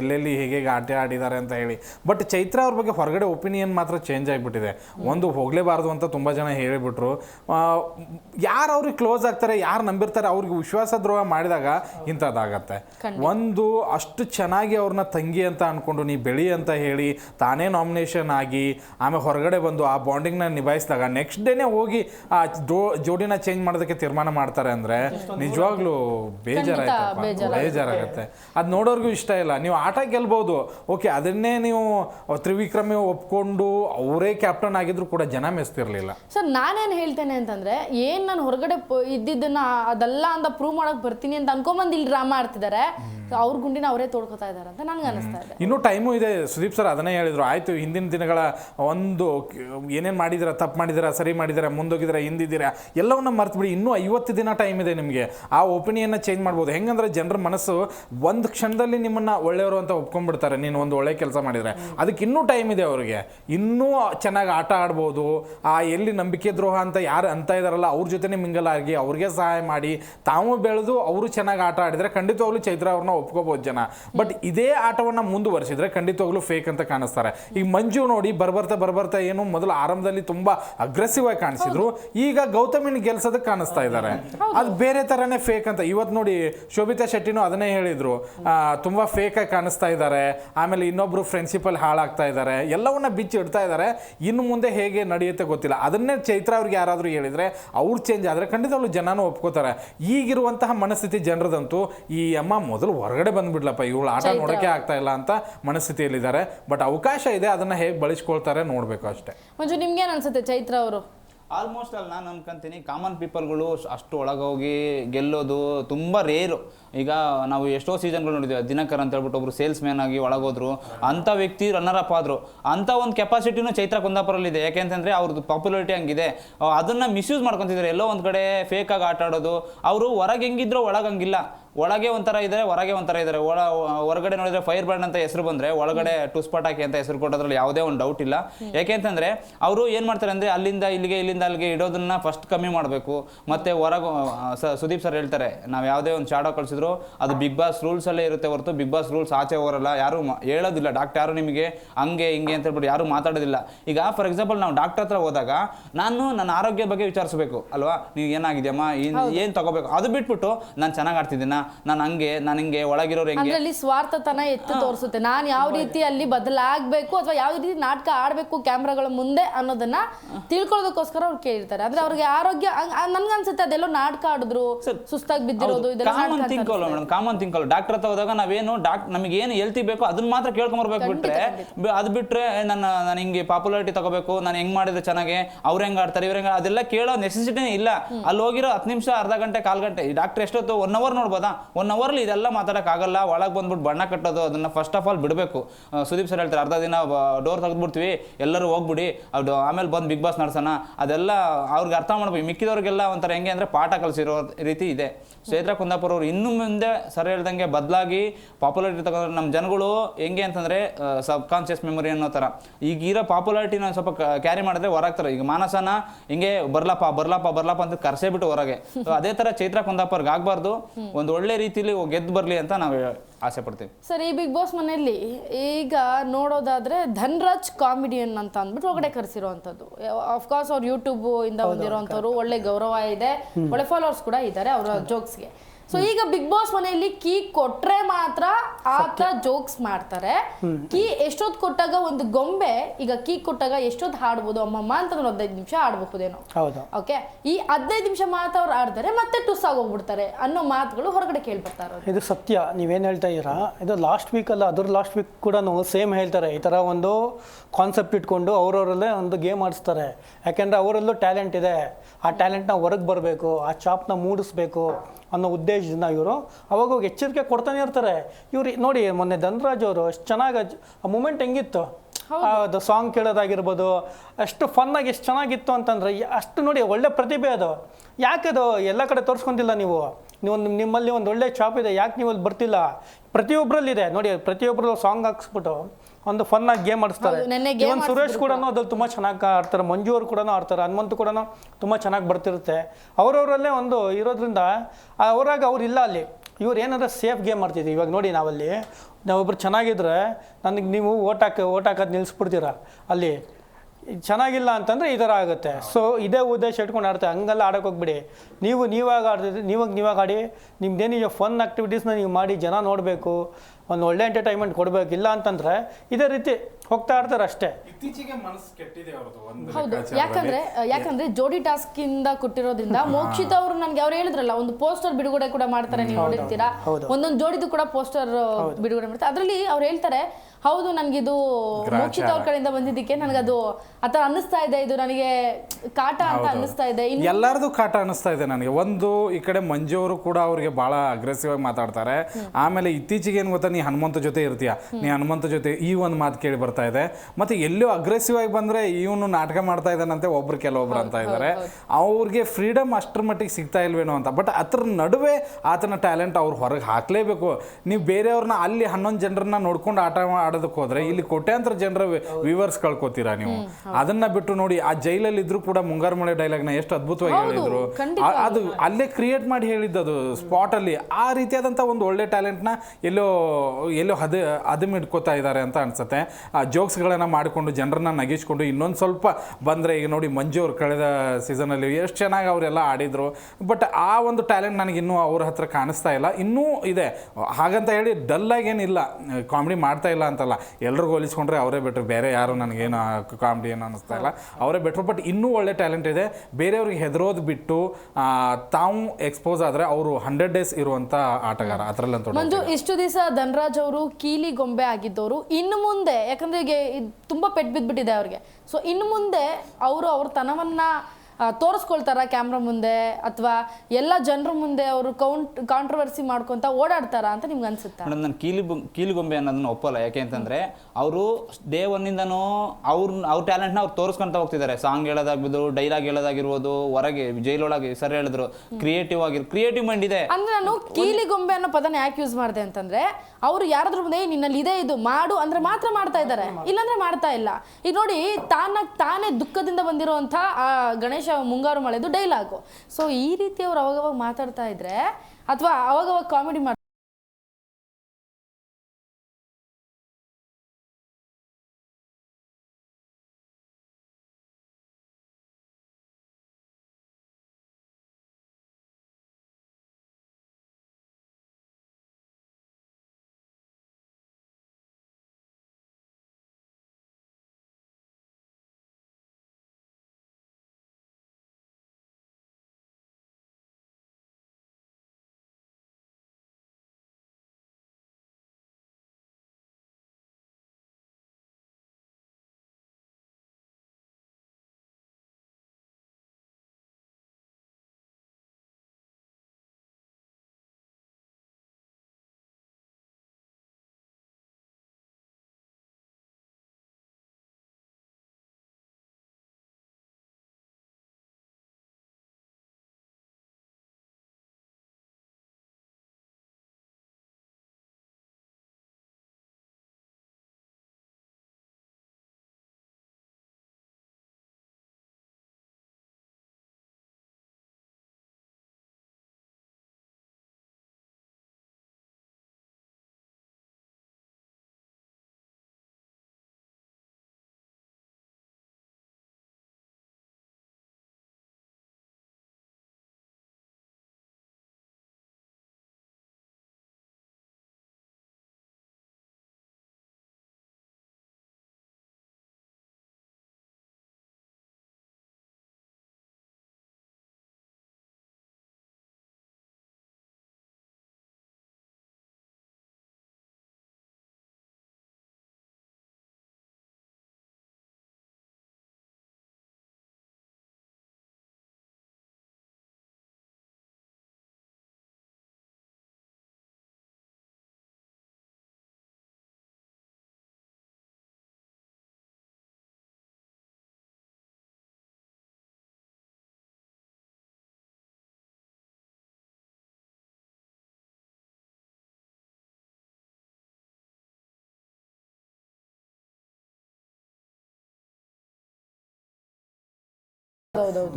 ಎಲ್ಲೆಲ್ಲಿ ಹೇಗೆ ಹೇಗೆ ಆಟ ಆಡಿದ್ದಾರೆ ಅಂತ ಹೇಳಿ. ಬಟ್ ಚೈತ್ರ ಅವ್ರ ಬಗ್ಗೆ ಹೊರಗಡೆ ಒಪಿನಿಯನ್ ಮಾತ್ರ ಚೇಂಜ್ ಆಗಿಬಿಟ್ಟಿದೆ. ಒಂದು ಹೋಗಲೇಬಾರ್ದು ಅಂತ ತುಂಬ ಜನ ಹೇಳಿಬಿಟ್ರು. ಯಾರು ಅವ್ರಿಗೆ ಕ್ಲೋಸ್ ಆಗ್ತಾರೆ ಯಾರು ನಂಬಿರ್ತಾರೆ ಅವ್ರಿಗೆ ವಿಶ್ವಾಸ ದ್ರೋಹ ಮಾಡಿದಾಗ ಇಂಥದ್ದಾಗತ್ತೆ. ಒಂದು ಅಷ್ಟು ಚೆನ್ನಾಗಿ ಅವ್ರನ್ನ ತಂಗಿ ಅಂತ ಅನ್ಕೊಂಡು ನೀ ಬೆಳಿ ಅಂತ ಹೇಳಿ ತಾನೇ ನಾಮಿನೇಷನ್ ಆಗಿ ಆಮೇಲೆ ಹೊರಗಡೆ ಬಂದು ಆ ಬಾಂಡಿಂಗ್ನ ನಿಭಾಯಿಸಿದಾಗ ನೆಕ್ಸ್ಟ್ ಡೇನೇ ಹೋಗಿ ಆ ಜೋ- ಜೋಡಿನ ಚೇಂಜ್ ಮಾಡೋದಕ್ಕೆ ತೀರ್ಮಾನ ಮಾಡ್ತಾರೆ ಅಂದ್ರೆ ನಿಜವಾಗ್ಲೂ ಬೇಜಾರಾಯ್ತಪ್ಪ. ಬೇಜಾರಾಗತ್ತೆ. ಅದು ನೋಡೋರ್ಗೂ ಇಷ್ಟ ಇಲ್ಲ. ನೀವು ಆಟ ಗೆಲ್ಬೋದು. ಓಕೆ ಅದನ್ನೇ ನೀವು ತ್ರಿವಿಕ್ರಮೆ ಒಪ್ಕೊಂಡು ಅವರೇ ಕ್ಯಾಪ್ಟನ್ ಆಗಿದ್ರು ಕೂಡ ಜನ ಮೆಸ್ತಿರ್ಲಿಲ್ಲ ಸರ್ ನಾನೇನು ಹೇಳ್ತೇನೆ ಅಂತಂದ್ರೆ ಏನ್ ನಾನು ಹೊರಗಡೆ ಇದ್ದಿದ್ದನ್ನ ಅದಲ್ಲ ಅಂತ ಪ್ರೂವ್ ಮಾಡಕ್ ಬರ್ತೀನಿ ಅಂತ ಅನ್ಕೊಂಬಂದು ಇಲ್ಲಿ ಡ್ರಾಮಾ ಆಡ್ತಿದ್ದಾರೆ ಅವ್ರ ಗುಂಡಿನ ಅವರೇ ತೋಡ್ಕೊತಾ ಇದಾರೆ ಅಂತ ನನಗೆ ಅನಿಸ್ತಾ ಇದೆ. ಇನ್ನೂ ಟೈಮು ಇದೆ. ಸುದೀಪ್ ಸರ್ ಅದನ್ನೇ ಹೇಳಿದ್ರು. ಆಯ್ತು, ಹಿಂದಿನ ದಿನಗಳ ಒಂದು ಏನೇನು ಮಾಡಿದಿರ, ತಪ್ಪು ಮಾಡಿದಿರ, ಸರಿ ಮಾಡಿದಿರ, ಮುಂದೋಗಿದಿರ, ಹಿಂದಿದ್ದೀರಾ, ಎಲ್ಲವನ್ನ ಮರ್ತು ಬಿಡಿ ಇನ್ನೂ ಐವತ್ತು ದಿನ ಟೈಮ್ ಇದೆ ನಿಮಗೆ. ಆ ಒಪಿನಿಯನ್ನ ಚೇಂಜ್ ಮಾಡ್ಬೋದು. ಹೆಂಗಂದ್ರೆ ಜನರ ಮನಸ್ಸು ಒಂದು ಕ್ಷಣದಲ್ಲಿ ನಿಮ್ಮನ್ನ ಒಳ್ಳೆಯವರು ಅಂತ ಒಪ್ಕೊಂಡ್ಬಿಡ್ತಾರೆ. ನೀನು ಒಂದು ಒಳ್ಳೆ ಕೆಲಸ ಮಾಡಿದ್ರೆ. ಅದಕ್ಕೆ ಇನ್ನೂ ಟೈಮ್ ಇದೆ ಅವರಿಗೆ. ಇನ್ನೂ ಚೆನ್ನಾಗಿ ಆಟ ಆಡ್ಬೋದು. ಆ ಎಲ್ಲಿ ನಂಬಿಕೆ ದ್ರೋಹ ಅಂತ ಯಾರು ಅಂತ ಇದಾರಲ್ಲ, ಅವ್ರ ಜೊತೆನೇ ಮಿಂಗಲ್ ಆಗಿ ಅವ್ರಿಗೆ ಸಹಾಯ ಮಾಡಿ, ತಾವು ಬೆಳೆದು ಅವರು ಚೆನ್ನಾಗಿ ಆಟ ಆಡಿದ್ರೆ ಖಂಡಿತವಾಗ್ಲೂ ಚೈತ್ರ ಅವ್ರನ್ನ ಒಪ್ಕೋಬಹುದು ಜನ. ಬಟ್ ಇದೇ ಆಟವನ್ನ ಮುಂದುವರಿಸಿದ್ರೆ ಖಂಡಿತವಾಗ್ಲೂ ಫೇಕ್ ಅಂತ ಕಾಣಿಸ್ತಾರೆ. ಈಗ ಮಂಜು ನೋಡಿ ಬರ್ಬರ್ತಾ ಬರ್ಬರ್ತಾ ಏನು ಮೊದಲು ಆರಂಭದಲ್ಲಿ ತುಂಬಾ ಅಗ್ರೆಸಿವ್ ಆಗಿ ಕಾಣಿಸಿದ್ರು. ಈಗ ಗೌತಮಿನ ಗೆಲ್ಸೋದಕ್ಕೆ ಕಾಣಿಸ್ತಾ ಇದ್ದಾರೆ. ಅದು ಬೇರೆ ತರನೇ ಫೇಕ್ ಅಂತ. ಇವತ್ತು ನೋಡಿ ಶೋಭಿತಾ ಶೆಟ್ಟಿನೂ ಅದನ್ನೇ ಹೇಳಿದ್ರು. ತುಂಬಾ ಫೇಕ್ ಆಗಿ ಕಾಣಿಸ್ತಾ ಇದ್ದಾರೆ. ಆಮೇಲೆ ಇನ್ನೊಬ್ರು ಫ್ರೆಂಡ್ಶಿಪ್ ಅಲ್ಲಿ ಹಾಳಾಗ್ತಾ ಇದ್ದಾರೆ. ಎಲ್ಲವನ್ನ ಬಿಚ್ಚಿ ಇಡ್ತಾ ಇದ್ದಾರೆ. ಇನ್ನು ಮುಂದೆ ಹೇಗೆ ನಡೆಯುತ್ತೆ ಗೊತ್ತಿಲ್ಲ. ಅದನ್ನೇ ಚೈತ್ರ ಅವ್ರಿಗೆ ಯಾರಾದರೂ ಹೇಳಿದ್ರೆ ಅವ್ರು ಚೇಂಜ್ ಆದ್ರೆ ಖಂಡಿತವಾಗ್ಲೂ ಜನನೂ ಒಪ್ಕೋತಾರೆ. ಈಗಿರುವಂತಹ ಮನಸ್ಥಿತಿ ಜನರದಂತೂ ಈ ಅಮ್ಮ ಮೊದಲು ಹೊರಗಡೆ ಬಂದ್ಬಿಡ್ಲಪ್ಪ ಇವಳು ಆಟ ನೋಡಕ್ಕೆ ಆಗ್ತಾ ಇಲ್ಲ ಅಂತ ಮನಸ್ಥಿತಿಯಲ್ಲಿದ್ದಾರೆ. ಬಟ್ ಅವಕಾಶ ಇದೆ ಅದನ್ನ ಹೇಗೆ ಬಳಸ್ಕೊಳ್ತಾರೆ ನೋಡ್ಬೇಕು ಅಷ್ಟೇ. ಮಂಜು ನಿಮ್ಗೇನು ಅನ್ಸುತ್ತೆ ಚೈತ್ರ ಅವರು? ಆಲ್ಮೋಸ್ಟ್ ಅಲ್ಲಿ ನಾನು ಅನ್ಕೊಂತೀನಿ ಕಾಮನ್ ಪೀಪಲ್ಗಳು ಅಷ್ಟು ಒಳಗೋಗಿ ಗೆಲ್ಲೋದು ತುಂಬ ರೇರು ಈಗ ನಾವು ಎಷ್ಟೋ ಸೀಸನ್ಗಳು ನೋಡಿದ್ವಿ ದಿನಕರ್ ಅಂತ ಹೇಳ್ಬಿಟ್ಟು ಒಬ್ರು ಸೇಲ್ಸ್ ಮ್ಯಾನ್ ಆಗಿ ಒಳಗೋದ್ರು ಅಂಥ ವ್ಯಕ್ತಿ ರನ್ನರ್ ಅಪ್ ಆದ್ರು ಅಂಥ ಒಂದು ಕೆಪಾಸಿಟಿನೂ ಚೈತ್ರ ಕುಂದಾಪುರಲ್ಲಿದೆ ಇದೆ. ಯಾಕೆಂತಂದ್ರೆ ಅವ್ರದ್ದು ಪಾಪ್ಯುಲಾರಿಟಿ ಹಂಗಿದೆ. ಅದನ್ನು ಮಿಸ್ಯೂಸ್ ಮಾಡ್ಕೊತಿದ್ದಾರೆ. ಎಲ್ಲೋ ಒಂದು ಕಡೆ ಫೇಕ್ ಆಗಿ ಆಟ ಆಡೋದು ಅವರು ಹೊರಗೆ ಹೆಂಗಿದ್ರು ಒಳಗೆ ಹಂಗಿಲ್ಲ. ಒಳಗೆ ಒಂಥರ ಇದ್ದಾರೆ ಹೊರಗೆ ಒಂಥರ ಇದ್ದಾರೆ ಒಳ ಹೊರಗಡೆ ನೋಡಿದ್ರೆ ಫೈರ್ ಬ್ರ್ಯಾಂಡ್ ಅಂತ ಹೆಸರು ಬಂದ್ರೆ ಒಳಗಡೆ ಟು ಸ್ಪಾಟ್ ಹಾಕಿ ಅಂತ ಹೆಸರು ಕೊಟ್ಟದ್ರಲ್ಲಿ ಯಾವುದೇ ಒಂದು ಡೌಟ್ ಇಲ್ಲ. ಯಾಕೆಂತಂದ್ರೆ ಅವರು ಏನು ಮಾಡ್ತಾರೆ ಅಂದ್ರೆ ಅಲ್ಲಿಂದ ಇಲ್ಲಿಗೆ ಇಲ್ಲಿಂದ ಅಲ್ಲಿಗೆ ಇಡೋದನ್ನ ಫಸ್ಟ್ ಕಮ್ಮಿ ಮಾಡಬೇಕು. ಮತ್ತೆ ಹೊರಗೆ ಸುದೀಪ್ ಸರ್ ಹೇಳ್ತಾರೆ ನಾವು ಯಾವುದೇ ಒಂದು ಶಾಡೋ ಕಳಿಸಿದ್ರು ಅದು ಬಿಗ್ ಬಾಸ್ ರೂಲ್ಸ್ ಅಲ್ಲೇ ಇರುತ್ತೆ ಹೊರತು ಬಿಗ್ ಬಾಸ್ ರೂಲ್ಸ್ ಆಚೆ ಹೋರಲ್ಲ ಯಾರು ಮ- ಹೇಳೋದಿಲ್ಲ. ಡಾಕ್ಟರ್ ಯಾರು ನಿಮಗೆ ಹಂಗೆ ಹಿಂಗೆ ಅಂತ ಹೇಳ್ಬಿಟ್ಟು ಯಾರು ಮಾತಾಡೋದಿಲ್ಲ. ಈಗ ಫಾರ್ ಎಕ್ಸಾಂಪಲ್ ನಾವು ಡಾಕ್ಟರ್ ಹತ್ರ ಹೋದಾಗ ನಾನು ನನ್ನ ಆರೋಗ್ಯ ಬಗ್ಗೆ ವಿಚಾರಿಸಬೇಕು. ಅಲ್ವಾ? ನೀವು ಏನಾಗಿದೆಯಮ್ಮ? ಏನು ಏನು ತಗೋಬೇಕು? ಅದು ಬಿಟ್ಬಿಟ್ಟು ನಾನು ಚೆನ್ನಾಗಿ ಆಡ್ತಿದ್ದೀನ? ನಾನು ಹಂಗೆ ನಾನು ಹಿಂಗೆ ಒಳಗಿರೋರು ಹೆಂಗೆ? ಅಂದ್ರೆ ಅಲ್ಲಿ ಸ್ವಾರ್ಥತನ ಎತ್ತು ತೋರಿಸುತ್ತೆ. ನಾನು ಯಾವ ರೀತಿ ಅಲ್ಲಿ ಬದಲಾಗಬೇಕು ಅಥವಾ ಯಾವ ರೀತಿ ನಾಟಕ ಆಡಬೇಕು ಕ್ಯಾಮ್ರಾಗಳ ಮುಂದೆ ಅನ್ನೋದನ್ನ ತಿಳ್ಕೊಳ್ಳೋದಕ್ಕೋಸ್ಕರ ಅವ್ರು ಕೇಳಿರ್ತಾರೆ ಅಂದ್ರೆ ಅವ್ರಿಗೆ ಆರೋಗ್ಯ ನನ್ಗನ್ಸುತ್ತೆ ಅದೆಲ್ಲೋ ನಾಟಕ ಆಡಿದ್ರು ಸುಸ್ತಾಗಿ ಬಿದ್ದಿರೋದು ಇದೆಲ್ಲ ಕಾಮನ್ ನಾಟಕ ಅಂತ ಮೇಡಮ್ ಕಾಮನ್ ಥಿಂಕ್ ಅಲ್ಲ ಡಾಕ್ಟರ್ ಹತ್ರ ಹೋದಾಗ ನಾವೇನು ಡಾಕ್ ನಮಗೆ ಏನು ಹೆಲ್ತಿ ಬೇಕೋ ಅದನ್ನ ಮಾತ್ರ ಕೇಳ್ಕೊಂಬರ್ಬೇಕು ಬಿಟ್ರೆ ಬ- ಅದು ಬಿಟ್ರೆ ನನ್ನ ನಾನು ಹಿಂಗೆ ಪಾಪ್ಯುಲಾರಿಟಿ ತಗೋಬೇಕು ನಾನು ಹೆಂಗ್ ಮಾಡಿದ್ರೆ ಚೆನ್ನಾಗಿ ಅವ್ರು ಹೆಂಗ್ ಆಡ್ತಾರೆ ಇವ್ರು ಹೆಂಗ್ ಅದೆಲ್ಲ ಕೇಳೋ ನೆಸೆಸಿಟಿನೇ ಇಲ್ಲ. ಅಲ್ಲಿ ಹೋಗಿರೋ ಹತ್ತು ನಿಮಿಷ ಅರ್ಧ ಗಂಟೆ ಕಾಲ್ ಗಂಟೆ ಡಾಕ್ಟರ್ ಎಷ್ಟೊತ್ತು ಒನ್ ಅವರ್ ನೋಡ್ಬೋದಾ? ಒನ್ ಅವರ್ಲಿ ಇದೆಲ್ಲ ಮಾತಾಡಕ್ ಆಗಲ್ಲ. ಒಳಗೆ ಬಂದ್ಬಿಟ್ಟು ಬಣ್ಣ ಕಟ್ಟೋದು ಅದನ್ನ ಫಸ್ಟ್ ಆಫ್ ಆಲ್ ಬಿಡಬೇಕು. ಸುದೀಪ್ ಸರ್ ಹೇಳ್ತಾರೆ ಅರ್ಧ ದಿನ ಡೋರ್ ತೆಗೆದ್ಬಿಡ್ತೀವಿ ಎಲ್ಲರೂ ಹೋಗ್ಬಿಡಿ. ಅದು ಆಮೇಲೆ ಬಂದು ಬಿಗ್ ಬಾಸ್ ನಡ್ಸೋಣ. ಅದೆಲ್ಲ ಅವ್ರಿಗೆ ಅರ್ಥ ಮಾಡ್ಬೇಕು. ಮಿಕ್ಕಿದವ್ರಿಗೆಲ್ಲ ಒಂಥರ ಹೆಂಗೆ ಅಂದ್ರೆ ಪಾಠ ಕಲಿಸಿರೋ ರೀತಿ ಇದೆ. ಚೈತ್ರ ಕುಂದಾಪುರ ಅವರು ಇನ್ನು ಮುಂದೆ ಸರ್ ಹೇಳ್ದಂಗೆ ಬದಲಾಗಿ ಪಾಪ್ಯುಲಾರಿಟಿ ತಗೊಂಡ್ರೆ ನಮ್ಮ ಜನಗಳು ಹೆಂಗೆ ಅಂತಂದ್ರೆ ಸಬ್ ಕಾನ್ಷಿಯಸ್ ಮೆಮೊರಿ ಅನ್ನೋ ಥರ ಈಗ ಇರೋ ಪಾಪ್ಯುಲಾರಿಟಿನ ಸ್ವಲ್ಪ ಕ್ಯಾರಿ ಮಾಡಿದ್ರೆ ಹೊರಾಗ್ತಾರೆ. ಈಗ ಮಾನಸನ ಹಿಂಗೆ ಬರ್ಲಪ್ಪ ಬರ್ಲಪ್ಪ ಬರ್ಲಪ್ಪ ಅಂತ ಕರೆಸೇ ಬಿಟ್ಟು ಹೊರಗೆ. ಅದೇ ಥರ ಚೈತ್ರ ಕುಂದಾಪುರ್ಗೆ ಆಗಬಾರ್ದು. ಒಂದು ಒಳ್ಳೆ ರೀತಿಲಿ ಗೆದ್ದು ಬರಲಿ ಅಂತ ನಾವು ಆಸೆ ಪಡ್ತೀವಿ. ಸರ್ ಈ ಬಿಗ್ ಬಾಸ್ ಮನೆಯಲ್ಲಿ ಈಗ ನೋಡೋದಾದ್ರೆ ಧನ್ರಾಜ್ ಕಾಮಿಡಿಯನ್ ಅಂತ ಅಂದ್ಬಿಟ್ಟು ಒಳಗಡೆ ಕರೆಸಿರುವಂಥದ್ದು. ಅಫ್ಕೋರ್ಸ್ ಅವ್ರು ಯೂಟ್ಯೂಬ್ ಇಂದ ಬಂದಿರುವಂತವ್ರು ಒಳ್ಳೆ ಗೌರವ ಇದೆ ಒಳ್ಳೆ ಫಾಲೋವರ್ಸ್ ಕೂಡ ಇದ್ದಾರೆ ಅವರ ಜೋಕ್ಸ್ಗೆ ಸೊ ಈಗ ಬಿಗ್ ಬಾಸ್ ಮನೆಯಲ್ಲಿ ಕೀ ಕೊಟ್ರೆ ಮಾತ್ರ ಆತ ಜೋಕ್ಸ್ ಮಾಡ್ತಾರೆ. ಕೀ ಎಷ್ಟೊತ್ತು ಕೊಟ್ಟಾಗ ಒಂದು ಗೊಂಬೆ ಈಗ ಕೀ ಕೊಟ್ಟಾಗ ಎಷ್ಟೊತ್ತು ಹಾಡ್ಬೋದು ಅಮ್ಮಮ್ಮ ಅಂತ ಒಂದು ಹದಿನೈದು ನಿಮಿಷ ಆಡ್ಬಹುದೇನೋ ಹೌದು. ಓಕೆ ಈ ಹದಿನೈದು ನಿಮಿಷ ಮಾತ್ರ ಅವ್ರು ಆಡ್ತಾರೆ ಮತ್ತೆ ಟುಸ್ ಆಗೋಗ್ಬಿಡ್ತಾರೆ ಅನ್ನೋ ಮಾತುಗಳು ಹೊರಗಡೆ ಕೇಳ್ಬಿಡ್ತಾರೆ ಇದು ಸತ್ಯ. ನೀವೇನು ಹೇಳ್ತಾ ಇದ್ದೀರಾ? ಇದು ಲಾಸ್ಟ್ ವೀಕಲ್ಲ ಅದ್ರ ಲಾಸ್ಟ್ ವೀಕ್ ಕೂಡ ಸೇಮ್ ಹೇಳ್ತಾರೆ. ಈ ಥರ ಒಂದು ಕಾನ್ಸೆಪ್ಟ್ ಇಟ್ಕೊಂಡು ಅವರವರಲ್ಲೇ ಒಂದು ಗೇಮ್ ಆಡಿಸ್ತಾರೆ. ಯಾಕೆಂದರೆ ಅವರಲ್ಲೂ ಟ್ಯಾಲೆಂಟ್ ಇದೆ. ಆ ಟ್ಯಾಲೆಂಟ್ನ ಹೊರಗೆ ಬರಬೇಕು ಆ ಚಾಪ್ನ ಮೂಡಿಸ್ಬೇಕು ಅನ್ನೋ ಉದ್ದೇಶದಿಂದ ಇವರು ಅವಾಗ ಹೋಗಿ ಎಚ್ಚರಿಕೆ ಕೊಡ್ತಾನೆ ಇರ್ತಾರೆ. ಇವ್ರು ನೋಡಿ ಮೊನ್ನೆ ಧನರಾಜ್ ಅವರು ಎಷ್ಟು ಚೆನ್ನಾಗಿ ಆ ಮೂಮೆಂಟ್ ಹೆಂಗಿತ್ತು? ಅದು ಸಾಂಗ್ ಕೇಳೋದಾಗಿರ್ಬೋದು ಅಷ್ಟು ಫನ್ನಾಗಿ ಎಷ್ಟು ಚೆನ್ನಾಗಿತ್ತು ಅಂತಂದ್ರೆ ಅಷ್ಟು ನೋಡಿ ಒಳ್ಳೆ ಪ್ರತಿಭೆ ಅದು. ಯಾಕೆ ಅದು ಎಲ್ಲ ಕಡೆ ತೋರಿಸ್ಕೊಂತಿಲ್ಲ ನೀವು. ನೀವು ಒಂದು ನಿಮ್ಮಲ್ಲಿ ಒಂದು ಒಳ್ಳೆ ಚಾಪ್ ಇದೆ ಯಾಕೆ ನೀವು ಅಲ್ಲಿ ಬರ್ತಿಲ್ಲ? ಪ್ರತಿಯೊಬ್ಬರಲ್ಲಿದೆ ನೋಡಿ ಪ್ರತಿಯೊಬ್ಬರಲ್ಲೂ ಸಾಂಗ್ ಹಾಕ್ಸ್ಬಿಟ್ಟು ಒಂದು ಫನ್ನಾಗಿ ಗೇಮ್ ಆಡಿಸ್ತಾರೆ. ಇವನ್ ಸುರೇಶ್ ಕೂಡ. ಅದ್ರಲ್ಲಿ ತುಂಬ ಚೆನ್ನಾಗಿ ಆಡ್ತಾರೆ ಮಂಜು ಅವರು ಕೂಡ ಆಡ್ತಾರೆ ಹನುಮಂತು ಕೂಡ ತುಂಬ ಚೆನ್ನಾಗಿ ಬರ್ತಿರುತ್ತೆ. ಅವರವರಲ್ಲೇ ಒಂದು ಇರೋದ್ರಿಂದ ಅವರಾಗ ಅವ್ರು ಇಲ್ಲ ಅಲ್ಲಿ. ಇವ್ರು ಏನಂದ್ರೆ ಸೇಫ್ ಗೇಮ್ ಮಾಡ್ತಿದ್ವಿ ಇವಾಗ ನೋಡಿ ನಾವಲ್ಲಿ. ನಾವೊಬ್ರು ಚೆನ್ನಾಗಿದ್ರೆ ನನಗೆ ನೀವು ಓಟ್ ಹಾಕಿ ಓಟ್ ಹಾಕೋದು ನಿಲ್ಲಿಸ್ಬಿಡ್ತೀರ ಅಲ್ಲಿ? ಚೆನ್ನಾಗಿಲ್ಲ ಅಂತಂದ್ರೆ ಈ ಥರ ಆಗುತ್ತೆ. ಸೊ ಇದೇ ಉದ್ದೇಶ ಇಟ್ಕೊಂಡು ಆಡ್ತಾರೆ ಹಂಗೆಲ್ಲ ಆಡೋಕೆ ಹೋಗ್ಬಿಡಿ. ನೀವು ನೀವಾಗ ಆಡ್ತಿದ್ರೆ, ನೀವಾಗ ನೀವಾಗ ಆಡಿ ನಿಮ್ದೇನಿದೆ ಫನ್ ಆ್ಯಕ್ಟಿವಿಟೀಸ್ನ ನೀವು ಮಾಡಿ ಜನ ನೋಡಬೇಕು, ಒಂದು ಒಳ್ಳೆ ಎಂಟರ್ಟೈನ್ಮೆಂಟ್ ಕೊಡಬೇಕು, ಇಲ್ಲ ಅಂತಂದ್ರೆ ಇದೇ ರೀತಿ ಹೋಗ್ತಾ ಇರ್ತಾರೆ ಅಷ್ಟೇ. ಇತ್ತೀಚೆಗೆ ಮನಸ್ಸು ಕೆಟ್ಟಿದೆ ಅವ್ರದ್ದು ಒಂದು ಹೌದು ಯಾಕಂದ್ರೆ ಯಾಕಂದ್ರೆ ಜೋಡಿ ಟಾಸ್ಕ್ ಇಂದ ಕೊಟ್ಟಿರೋದ್ರಿಂದ ಮೋಕ್ಷಿತ ಅವರು ನನ್ಗೆ ಅವ್ರು ಹೇಳಿದ್ರಲ್ಲ ಒಂದು ಪೋಸ್ಟರ್ ಬಿಡುಗಡೆ ಕೂಡ ಮಾಡ್ತಾರೆ ನೀವು ನೋಡಿರ್ತೀರಾ? ಒಂದೊಂದು ಜೋಡಿದು ಕೂಡ ಪೋಸ್ಟರ್ ಬಿಡುಗಡೆ ಮಾಡ್ತಾರೆ. ಅದರಲ್ಲಿ ಅವ್ರು ಹೇಳ್ತಾರೆ ಹೌದು ನನ್ಗಿದು ಮೋಕ್ಷಿತ ಅವ್ರ ಕಡೆಯಿಂದ ಬಂದಿದ್ದಕ್ಕೆ ನನಗದು ಆತರ ಅನ್ನಿಸ್ತಾ ಇದೆ ಇದು ನನಗೆ ಕಾಟ ಅಂತ ಅನ್ನಿಸ್ತಾ ಇದೆ. ಇನ್ನು ಎಲ್ಲಾರ್ದು ಕಾಟ ಅನಿಸ್ತಾ ಇದೆ ನನಗೆ. ಒಂದು ಈ ಕಡೆ ಮಂಜು ಅವರು ಕೂಡ ಅವ್ರಿಗೆ ಬಹಳ ಅಗ್ರೆಸಿವ್ ಆಗಿ ಮಾತಾಡ್ತಾರೆ. ಆಮೇಲೆ ಇತ್ತೀಚೆಗೆ ಏನು ಗೊತ್ತಾ ನೀ ಹನುಮಂತ ಜೊತೆ ಇರ್ತೀಯ? ನೀ ಹನುಮಂತ ಜೊತೆ ಈ ಒಂದು ಮಾತು ಕೇಳಿ ಬರ್ತಾ ಇದೆ. ಮತ್ತೆ ಎಲ್ಲೋ ಅಗ್ರೆಸಿವ್ ಆಗಿ ಬಂದ್ರೆ ಇವನು ನಾಟಕ ಮಾಡ್ತಾ ಇದ್ದಾನಂತೆ ಒಬ್ರು ಕೆಲವೊಬ್ರು ಅಂತ ಇದ್ದಾರೆ ಅವ್ರಿಗೆ ಫ್ರೀಡಮ್ ಅಷ್ಟರ ಮಟ್ಟಿಗೆ ಸಿಗ್ತಾ ಇಲ್ವೇನೋ ಅಂತ. ಬಟ್ ಅದ್ರ ನಡುವೆ ಆತನ ಟ್ಯಾಲೆಂಟ್ ಅವ್ರು ಹೊರಗೆ ಹಾಕ್ಲೇಬೇಕು. ನೀವು ಬೇರೆಯವ್ರನ್ನ ಅಲ್ಲಿ ಹನ್ನೊಂದು ಜನರನ್ನ ನೋಡ್ಕೊಂಡು ಆಟ ಆಡೋದಕ್ಕೆ ಹೋದ್ರೆ ಇಲ್ಲಿ ಕೋಟ್ಯಾಂತರ ಜನರ ವಿವರ್ಸ್ ಕಳ್ಕೊತೀರಾ ನೀವು? ಅದನ್ನ ಬಿಟ್ಟು ನೋಡಿ ಆ ಜೈಲಲ್ಲಿ ಇದ್ರು ಕೂಡ ಮುಂಗಾರು ಮಳೆ ಡೈಲಾಗ್ನ ಎಷ್ಟು ಅದ್ಭುತವಾಗಿ ಹೇಳಿದ್ರು. ಅದು ಅಲ್ಲೇ ಕ್ರಿಯೇಟ್ ಮಾಡಿ ಹೇಳಿದ್ದದು ಸ್ಪಾಟ್ ಅಲ್ಲಿ. ಆ ರೀತಿಯಾದಂತ ಒಂದು ಒಳ್ಳೆ ಟ್ಯಾಲೆಂಟ್ನ ಎಲ್ಲೋ ಎಲ್ಲೋ ಹದ ಅದಮಿಡ್ಕೋತಾ ಇದ್ದಾರೆ ಅಂತ ಅನ್ಸುತ್ತೆ. ಆ ಜೋಕ್ಸ್ಗಳನ್ನ ಮಾಡಿಕೊಂಡು ಜನರನ್ನ ನಗಿಸ್ಕೊಂಡು ಇನ್ನೊಂದು ಸ್ವಲ್ಪ ಬಂದರೆ ಈಗ ನೋಡಿ ಮಂಜು ಅವ್ರು ಕಳೆದ ಸೀಸನಲ್ಲಿ ಎಷ್ಟು ಚೆನ್ನಾಗಿ ಅವರೆಲ್ಲ ಆಡಿದರು. ಬಟ್ ಆ ಒಂದು ಟ್ಯಾಲೆಂಟ್ ನನಗೆ ಇನ್ನೂ ಅವ್ರ ಹತ್ರ ಕಾಣಿಸ್ತಾ ಇಲ್ಲ. ಇನ್ನೂ ಇದೆ. ಹಾಗಂತ ಹೇಳಿ ಡಲ್ ಆಗೇನಿಲ್ಲ. ಕಾಮಿಡಿ ಮಾಡ್ತಾ ಇಲ್ಲ ಅಂತಲ್ಲ. ಎಲ್ಲರಿಗೂ ಹೋಲಿಸ್ಕೊಂಡ್ರೆ ಅವರೇ ಬೆಟ್ರು. ಬೇರೆ ಯಾರು ನನಗೇನು ಕಾಮಿಡಿ ಏನು ಅನ್ನಿಸ್ತಾ ಇಲ್ಲ. ಅವರೇ ಬೆಟ್ರು. ಬಟ್ ಇನ್ನೂ ಒಳ್ಳೆ ಟ್ಯಾಲೆಂಟ್ ಇದೆ. ಬೇರೆಯವ್ರಿಗೆ ಹೆದರೋದು ಬಿಟ್ಟು ತಾವು ಎಕ್ಸ್ಪೋಸ್ ಆದರೆ ಅವರು ಹಂಡ್ರೆಡ್ ಡೇಸ್ ಇರುವಂಥ ಆಟಗಾರ. ಅದರಲ್ಲಂತೂ ಮಂಜು ಇಷ್ಟು ದಿವಸ ಧನರಾಜ್ ಅವರು ಕೀಲಿ ಗೊಂಬೆ ಆಗಿದ್ದವರು. ಇನ್ನು ಮುಂದೆ ಯಾಕಂದ್ರೆ ಈಗ ಇದು ತುಂಬಾ ಪೆಟ್ಟು ಬಿದ್ದುಬಿಟ್ಟಿದೆ ಅವ್ರಿಗೆ. ಸೊ ಇನ್ನು ಮುಂದೆ ಅವರು ಅವ್ರ ತನವನ್ನ ತೋರಿಸ್ಕೊಳ್ತಾರ ಕ್ಯಾಮ್ರಾ ಮುಂದೆ ಅಥವಾ ಎಲ್ಲ ಜನರ ಮುಂದೆ ಅವರು ಕೌಂಟ್ ಕಾಂಟ್ರವರ್ಸಿ ಮಾಡ್ಕೊತ ಓಡಾಡ್ತಾರ ಅಂತ ನಿಮ್ಗೆ ಅನ್ಸುತ್ತಾ? ಮೇಡಮ್ ನಾನು ಕೀಲಿ ಕೀಲಿಗೊಂಬೆ ಅನ್ನೋದನ್ನ ಒಪ್ಪಲ್ಲ. ಯಾಕೆ ಅಂತಂದ್ರೆ ಅವರು ಡೇ ಒನ್ನಿಂದನೂ ಅವ್ರ ಅವ್ರ ಟ್ಯಾಲೆಂಟ್ನ ಅವ್ರು ತೋರಿಸ್ಕೊಂತ ಹೋಗ್ತಿದ್ದಾರೆ. ಸಾಂಗ್ ಹೇಳೋದಾಗ್ಬೋದು ಡೈಲಾಗ್ ಹೇಳೋದಾಗಿರ್ಬೋದು ಹೊರಗೆ ಜೈಲೊಳಗೆ ಸರ್ ಹೇಳಿದ್ರು ಕ್ರಿಯೇಟಿವ್ ಆಗಿರ್ ಕ್ರಿಯೇಟಿವ್ ಮೈಂಡ್ ಇದೆ. ಅಂದ್ರೆ ನಾನು ಕೀಲಿಗೊಂಬೆ ಅನ್ನೋ ಪದನ ಯಾಕೆ ಯೂಸ್ ಮಾಡಿದೆ ಅಂತಂದ್ರೆ ಅವ್ರು ಯಾರಾದ್ರೂ ಮುಂದೆ "ಏ, ನಿನ್ನಲ್ಲಿ ಇದೆ ಇದು ಮಾಡು ಅಂದ್ರೆ ಮಾತ್ರ ಮಾಡ್ತಾ ಇದ್ದಾರೆ. ಇಲ್ಲಾಂದ್ರೆ ಮಾಡ್ತಾ ಇಲ್ಲ. ಈಗ ನೋಡಿ ತಾನ ತಾನೇ ದುಃಖದಿಂದ ಬಂದಿರುವಂತಹ ಆ ಗಣೇಶ ಮುಂಗಾರು ಮಳೆದು ಡೈಲಾಗು ಸೊ ಈ ರೀತಿ ಅವ್ರು ಅವಾಗವಾಗ ಮಾತಾಡ್ತಾ ಇದ್ರೆ ಅಥವಾ ಅವಾಗವಾಗ ಕಾಮಿಡಿ ಮಾಡ್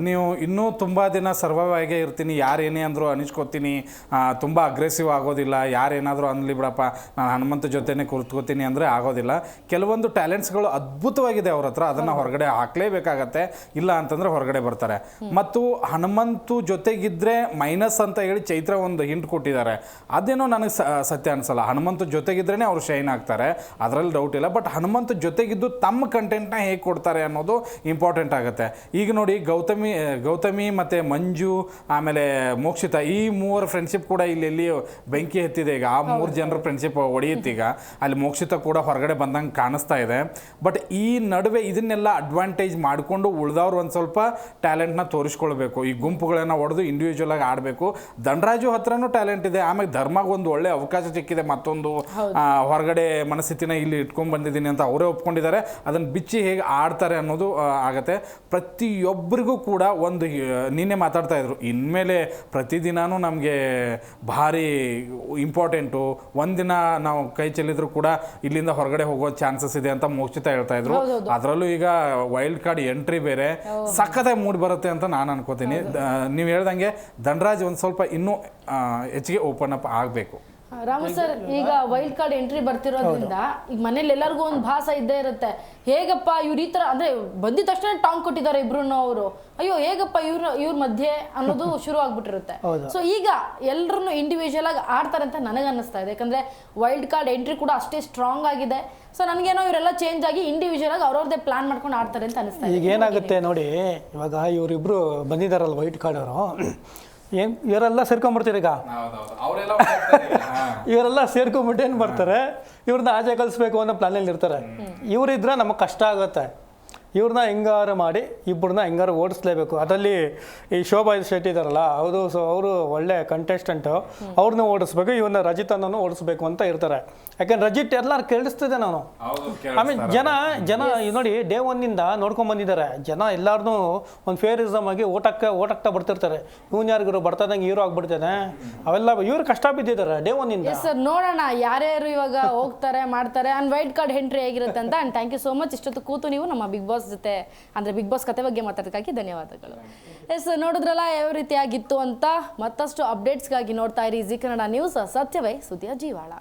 ನೀವು ಇನ್ನೂ ತುಂಬ ದಿನ ಸರ್ವೈವ್ ಆಗೇ ಇರ್ತೀನಿ ಯಾರೇನೇ ಅಂದರೂ ಅನಿಸ್ಕೋತೀನಿ ತುಂಬ ಅಗ್ರೆಸಿವ್ ಆಗೋದಿಲ್ಲ ಯಾರೇನಾದರೂ ಅನ್ಲಿ ಬಿಡಪ್ಪ ನಾನು ಹನುಮಂತ ಜೊತೆನೇ ಕೂತ್ಕೋತೀನಿ ಅಂದರೆ ಆಗೋದಿಲ್ಲ. ಕೆಲವೊಂದು ಟ್ಯಾಲೆಂಟ್ಸ್ಗಳು ಅದ್ಭುತವಾಗಿದೆ ಅವ್ರ ಹತ್ರ ಅದನ್ನು ಹೊರಗಡೆ ಹಾಕ್ಲೇಬೇಕಾಗತ್ತೆ ಇಲ್ಲ ಅಂತಂದ್ರೆ ಹೊರಗಡೆ ಬರ್ತಾರೆ. ಮತ್ತು ಹನುಮಂತು ಜೊತೆಗಿದ್ರೆ ಮೈನಸ್ ಅಂತ ಹೇಳಿ ಚೈತ್ರ ಒಂದು ಹಿಂಟ್ ಕೊಟ್ಟಿದ್ದಾರೆ. ಅದೇನೋ ನನಗೆ ಸತ್ಯ ಅನ್ಸಲ್ಲ. ಹನುಮಂತು ಜೊತೆಗಿದ್ರೇ ಅವ್ರು ಶೈನ್ ಆಗ್ತಾರೆ ಅದರಲ್ಲಿ ಡೌಟ್ ಇಲ್ಲ. ಬಟ್ ಹನುಮಂತು ಜೊತೆಗಿದ್ದು ತಮ್ಮ ಕಂಟೆಂಟ್ನ ಹೇಗೆ ಕೊಡ್ತಾರೆ ಅನ್ನೋದು ಇಂಪಾರ್ಟೆಂಟ್ ಆಗುತ್ತೆ. ಈಗ ನೋಡಿ ಗೌತಮಿ ಗೌತಮಿ ಮತ್ತು ಮಂಜು ಆಮೇಲೆ ಮೋಕ್ಷಿತ ಈ ಮೂವರ ಫ್ರೆಂಡ್ಶಿಪ್ ಕೂಡ ಇಲ್ಲಿ ಎಲ್ಲಿ ಬೆಂಕಿ ಎತ್ತಿದೆ. ಈಗ ಆ ಮೂರು ಜನರ ಫ್ರೆಂಡ್ಶಿಪ್ ಒಡೆಯುತ್ತೆ ಈಗ. ಅಲ್ಲಿ ಮೋಕ್ಷಿತ ಕೂಡ ಹೊರಗಡೆ ಬಂದಂಗೆ ಕಾಣಿಸ್ತಾ ಇದೆ. ಬಟ್ ಈ ನಡುವೆ ಇದನ್ನೆಲ್ಲ ಅಡ್ವಾಂಟೇಜ್ ಮಾಡಿಕೊಂಡು ಉಳ್ದವ್ರು ಒಂದು ಸ್ವಲ್ಪ ಟ್ಯಾಲೆಂಟ್ನ ತೋರಿಸ್ಕೊಳ್ಬೇಕು. ಈ ಗುಂಪುಗಳನ್ನ ಹೊಡೆದು ಇಂಡಿವಿಜುವಲ್ ಆಗಿ ಆಡಬೇಕು. ಧನರಾಜು ಹತ್ರನೂ ಟ್ಯಾಲೆಂಟ್ ಇದೆ. ಆಮೇಲೆ ಧರ್ಮಗೆ ಒಂದು ಒಳ್ಳೆ ಅವಕಾಶ ಸಿಕ್ಕಿದೆ. ಮತ್ತೊಂದು ಹೊರಗಡೆ ಮನಸ್ಥಿತಿನ ಇಲ್ಲಿ ಇಟ್ಕೊಂಡ್ ಬಂದಿದ್ದೀನಿ ಅಂತ ಅವರೇ ಒಪ್ಕೊಂಡಿದ್ದಾರೆ. ಅದನ್ನು ಬಿಚ್ಚಿ ಹೇಗೆ ಆಡ್ತಾರೆ ಅನ್ನೋದು ಆಗತ್ತೆ. ಆಗತ್ತೆ ಪ್ರತಿಯೊಬ್ಬರಿಗೂ ಕೂಡ ಒಂದು ನಿನ್ನೆ ಮಾತಾಡ್ತಾ ಇದ್ರು. ಇನ್ಮೇಲೆ ಪ್ರತಿದಿನಾನು ನಮಗೆ ಭಾರಿ ಇಂಪಾರ್ಟೆಂಟು ಒಂದಿನ ನಾವು ಕೈ ಚೆಲ್ಲಿದ್ರು ಕೂಡ ಇಲ್ಲಿಂದ ಹೊರಗಡೆ ಹೋಗೋ ಚಾನ್ಸಸ್ ಇದೆ ಅಂತ ಮೋಕ್ಷಿತ ಹೇಳ್ತಾ ಇದ್ರು. ಅದರಲ್ಲೂ ಈಗ ವೈಲ್ಡ್ ಕಾರ್ಡ್ ಎಂಟ್ರಿ ಬೇರೆ. ಸಖತ್ತಾಗಿ ಮೂಡ್ ಬರುತ್ತೆ ಅಂತ ನಾನು ಅನ್ಕೋತೀನಿ. ನೀವು ಹೇಳ್ದಂಗೆ ಧನರಾಜ್ ಒಂದು ಸ್ವಲ್ಪ ಇನ್ನೂ ಹೆಚ್ಚಿಗೆ ಓಪನ್ ಅಪ್ ಆಗಬೇಕು. ರಾಮು ಸರ್ ಈಗ ವೈಲ್ಡ್ ಕಾರ್ಡ್ ಎಂಟ್ರಿ ಬರ್ತಿರೋದ್ರಿಂದ ಈಗ ಮನೇಲಿ ಎಲ್ಲರಿಗೂ ಒಂದು ಭಾಸ ಇದ್ದೇ ಇರುತ್ತೆ. ಹೇಗಪ್ಪ ಇವ್ರು ಈ ತರ ಅಂದ್ರೆ ಬಂದಿದ ತಕ್ಷಣ ಟಾಂಗ್ ಕೊಟ್ಟಿದ್ದಾರೆ ಇಬ್ರು ಅವರು. ಅಯ್ಯೋ ಹೇಗಪ್ಪ ಇವ್ರ ಇವ್ರ ಮಧ್ಯೆ ಅನ್ನೋದು ಶುರು ಆಗ್ಬಿಟ್ಟಿರುತ್ತೆ. ಸೊ ಈಗ ಎಲ್ಲರೂ ಇಂಡಿವಿಜುವಲ್ ಆಗಿ ಆಡ್ತಾರೆ ಅಂತ ನನಗೆ ಅನ್ನಿಸ್ತಾ ಇದೆ. ಯಾಕಂದ್ರೆ ವೈಲ್ಡ್ ಕಾರ್ಡ್ ಎಂಟ್ರಿ ಕೂಡ ಅಷ್ಟೇ ಸ್ಟ್ರಾಂಗ್ ಆಗಿದೆ. ಸೊ ನನಗೇನೋ ಇವರೆಲ್ಲ ಚೇಂಜ್ ಆಗಿ ಇಂಡಿವಿಜುವಲ್ ಆಗಿ ಅವ್ರವ್ರದ್ದೇ ಪ್ಲಾನ್ ಮಾಡ್ಕೊಂಡು ಆಡ್ತಾರೆ ಅಂತ ಅನಿಸ್ತಾ ಈಗ ಏನಾಗುತ್ತೆ ನೋಡಿ ಇವಾಗ ಇವರಿಬ್ರು ಬಂದಿದ್ದಾರಲ್ಲ ವೈಟ್ ಕಾರ್ಡ್ ಅವರು? ಏನ್ ಇವರೆಲ್ಲ ಸೇರ್ಕೊಂಡ್ಬಿಡ್ತೀರಿ ಈಗ? ಇವರೆಲ್ಲ ಸೇರ್ಕೊಂಡ್ಬಿಟ್ಟು ಏನು ಬರ್ತಾರೆ ಇವ್ರನ್ನ ಆಚೆ ಕಲಿಸ್ಬೇಕು ಅನ್ನೋ ಪ್ಲಾನಲ್ಲಿ ಇರ್ತಾರೆ ಇವರಿದ್ರೆ ನಮಗೆ ಕಷ್ಟ ಆಗುತ್ತೆ. ಇವ್ರನ್ನ ಹೆಂಗಾರು ಮಾಡಿ ಇಬ್ಬರನ್ನ ಹೆಂಗಾರು ಓಡಿಸ್ಲೇಬೇಕು. ಅದರಲ್ಲಿ ಈ ಶೋಭಾ ಶೆಟ್ಟಿ ಇದಾರಲ್ಲ ಅವರು ಸೊ ಅವರು ಒಳ್ಳೆ ಕಂಟೆಸ್ಟೆಂಟು ಅವ್ರನ್ನ ಓಡಿಸ್ಬೇಕು ಇವನ್ನ ರಜಿತ್ ಅನ್ನೋನು ಓಡಿಸ್ಬೇಕು ಅಂತ ಇರ್ತಾರೆ. ಯಾಕಂದ್ರೆ ರಜಿತ್ ಎಲ್ಲರೂ ಕೇಳಿಸ್ತಿದೆ ನಾನು. ಆಮೇಲೆ ಜನ ಜನ ನೋಡಿ ಡೇ ಒನ್ನಿಂದ ನೋಡ್ಕೊಂಡ್ ಬಂದಿದ್ದಾರೆ. ಜನ ಎಲ್ಲಾರನ್ನೂ ಒಂದು ಫೇರಿಸಮ್ ಆಗಿ ಓಟಕ್ಕೆ ಓಟಕ್ತಾ ಬರ್ತಿರ್ತಾರೆ. ಇವನ್ ಯಾರಿಗೂ ಬರ್ತದಂಗೆ ಹೀರೋ ಆಗ್ಬಿಡ್ತಾನೆ? ಅವೆಲ್ಲ ಇವ್ರು ಕಷ್ಟ ಬಿದ್ದಿದ್ದಾರೆ ಡೇ ಒನ್ನಿಂದ ಎಸ್ ಸರ್ ನೋಡೋಣ ಯಾರ್ಯಾರು ಇವಾಗ ಹೋಗ್ತಾರೆ ಮಾಡ್ತಾರೆ. ಅಂಡ್ ವೈಟ್ ಕಾರ್ಡ್ ಎಂಟ್ರಿ ಆಗಿರುತ್ತೆ ಅಂತ and thank you so much ಇಷ್ಟೊತ್ತು ಕೂತು ನೀವು ನಮ್ಮ ಬಿಗ್ ಬಾಸ್ ಜೊತೆ ಅಂದ್ರೆ ಬಿಗ್ ಬಾಸ್ ಕತೆ ಬಗ್ಗೆ ಮಾತಾಡೋದಕ್ಕಾಗಿ ಧನ್ಯವಾದಗಳು. ಎಸ್ ನೋಡಿದ್ರಲ್ಲ ಯಾವ ರೀತಿಯಾಗಿತ್ತು ಅಂತ ಮತ್ತಷ್ಟು ಅಪ್ಡೇಟ್ಸ್ಗಾಗಿ ನೋಡ್ತಾ ಇರಿ. ಜಿ ಕನ್ನಡ ನ್ಯೂಸ್ ಸತ್ಯವೇ ಸುದ್ದಿಯ ಜೀವಾಳ.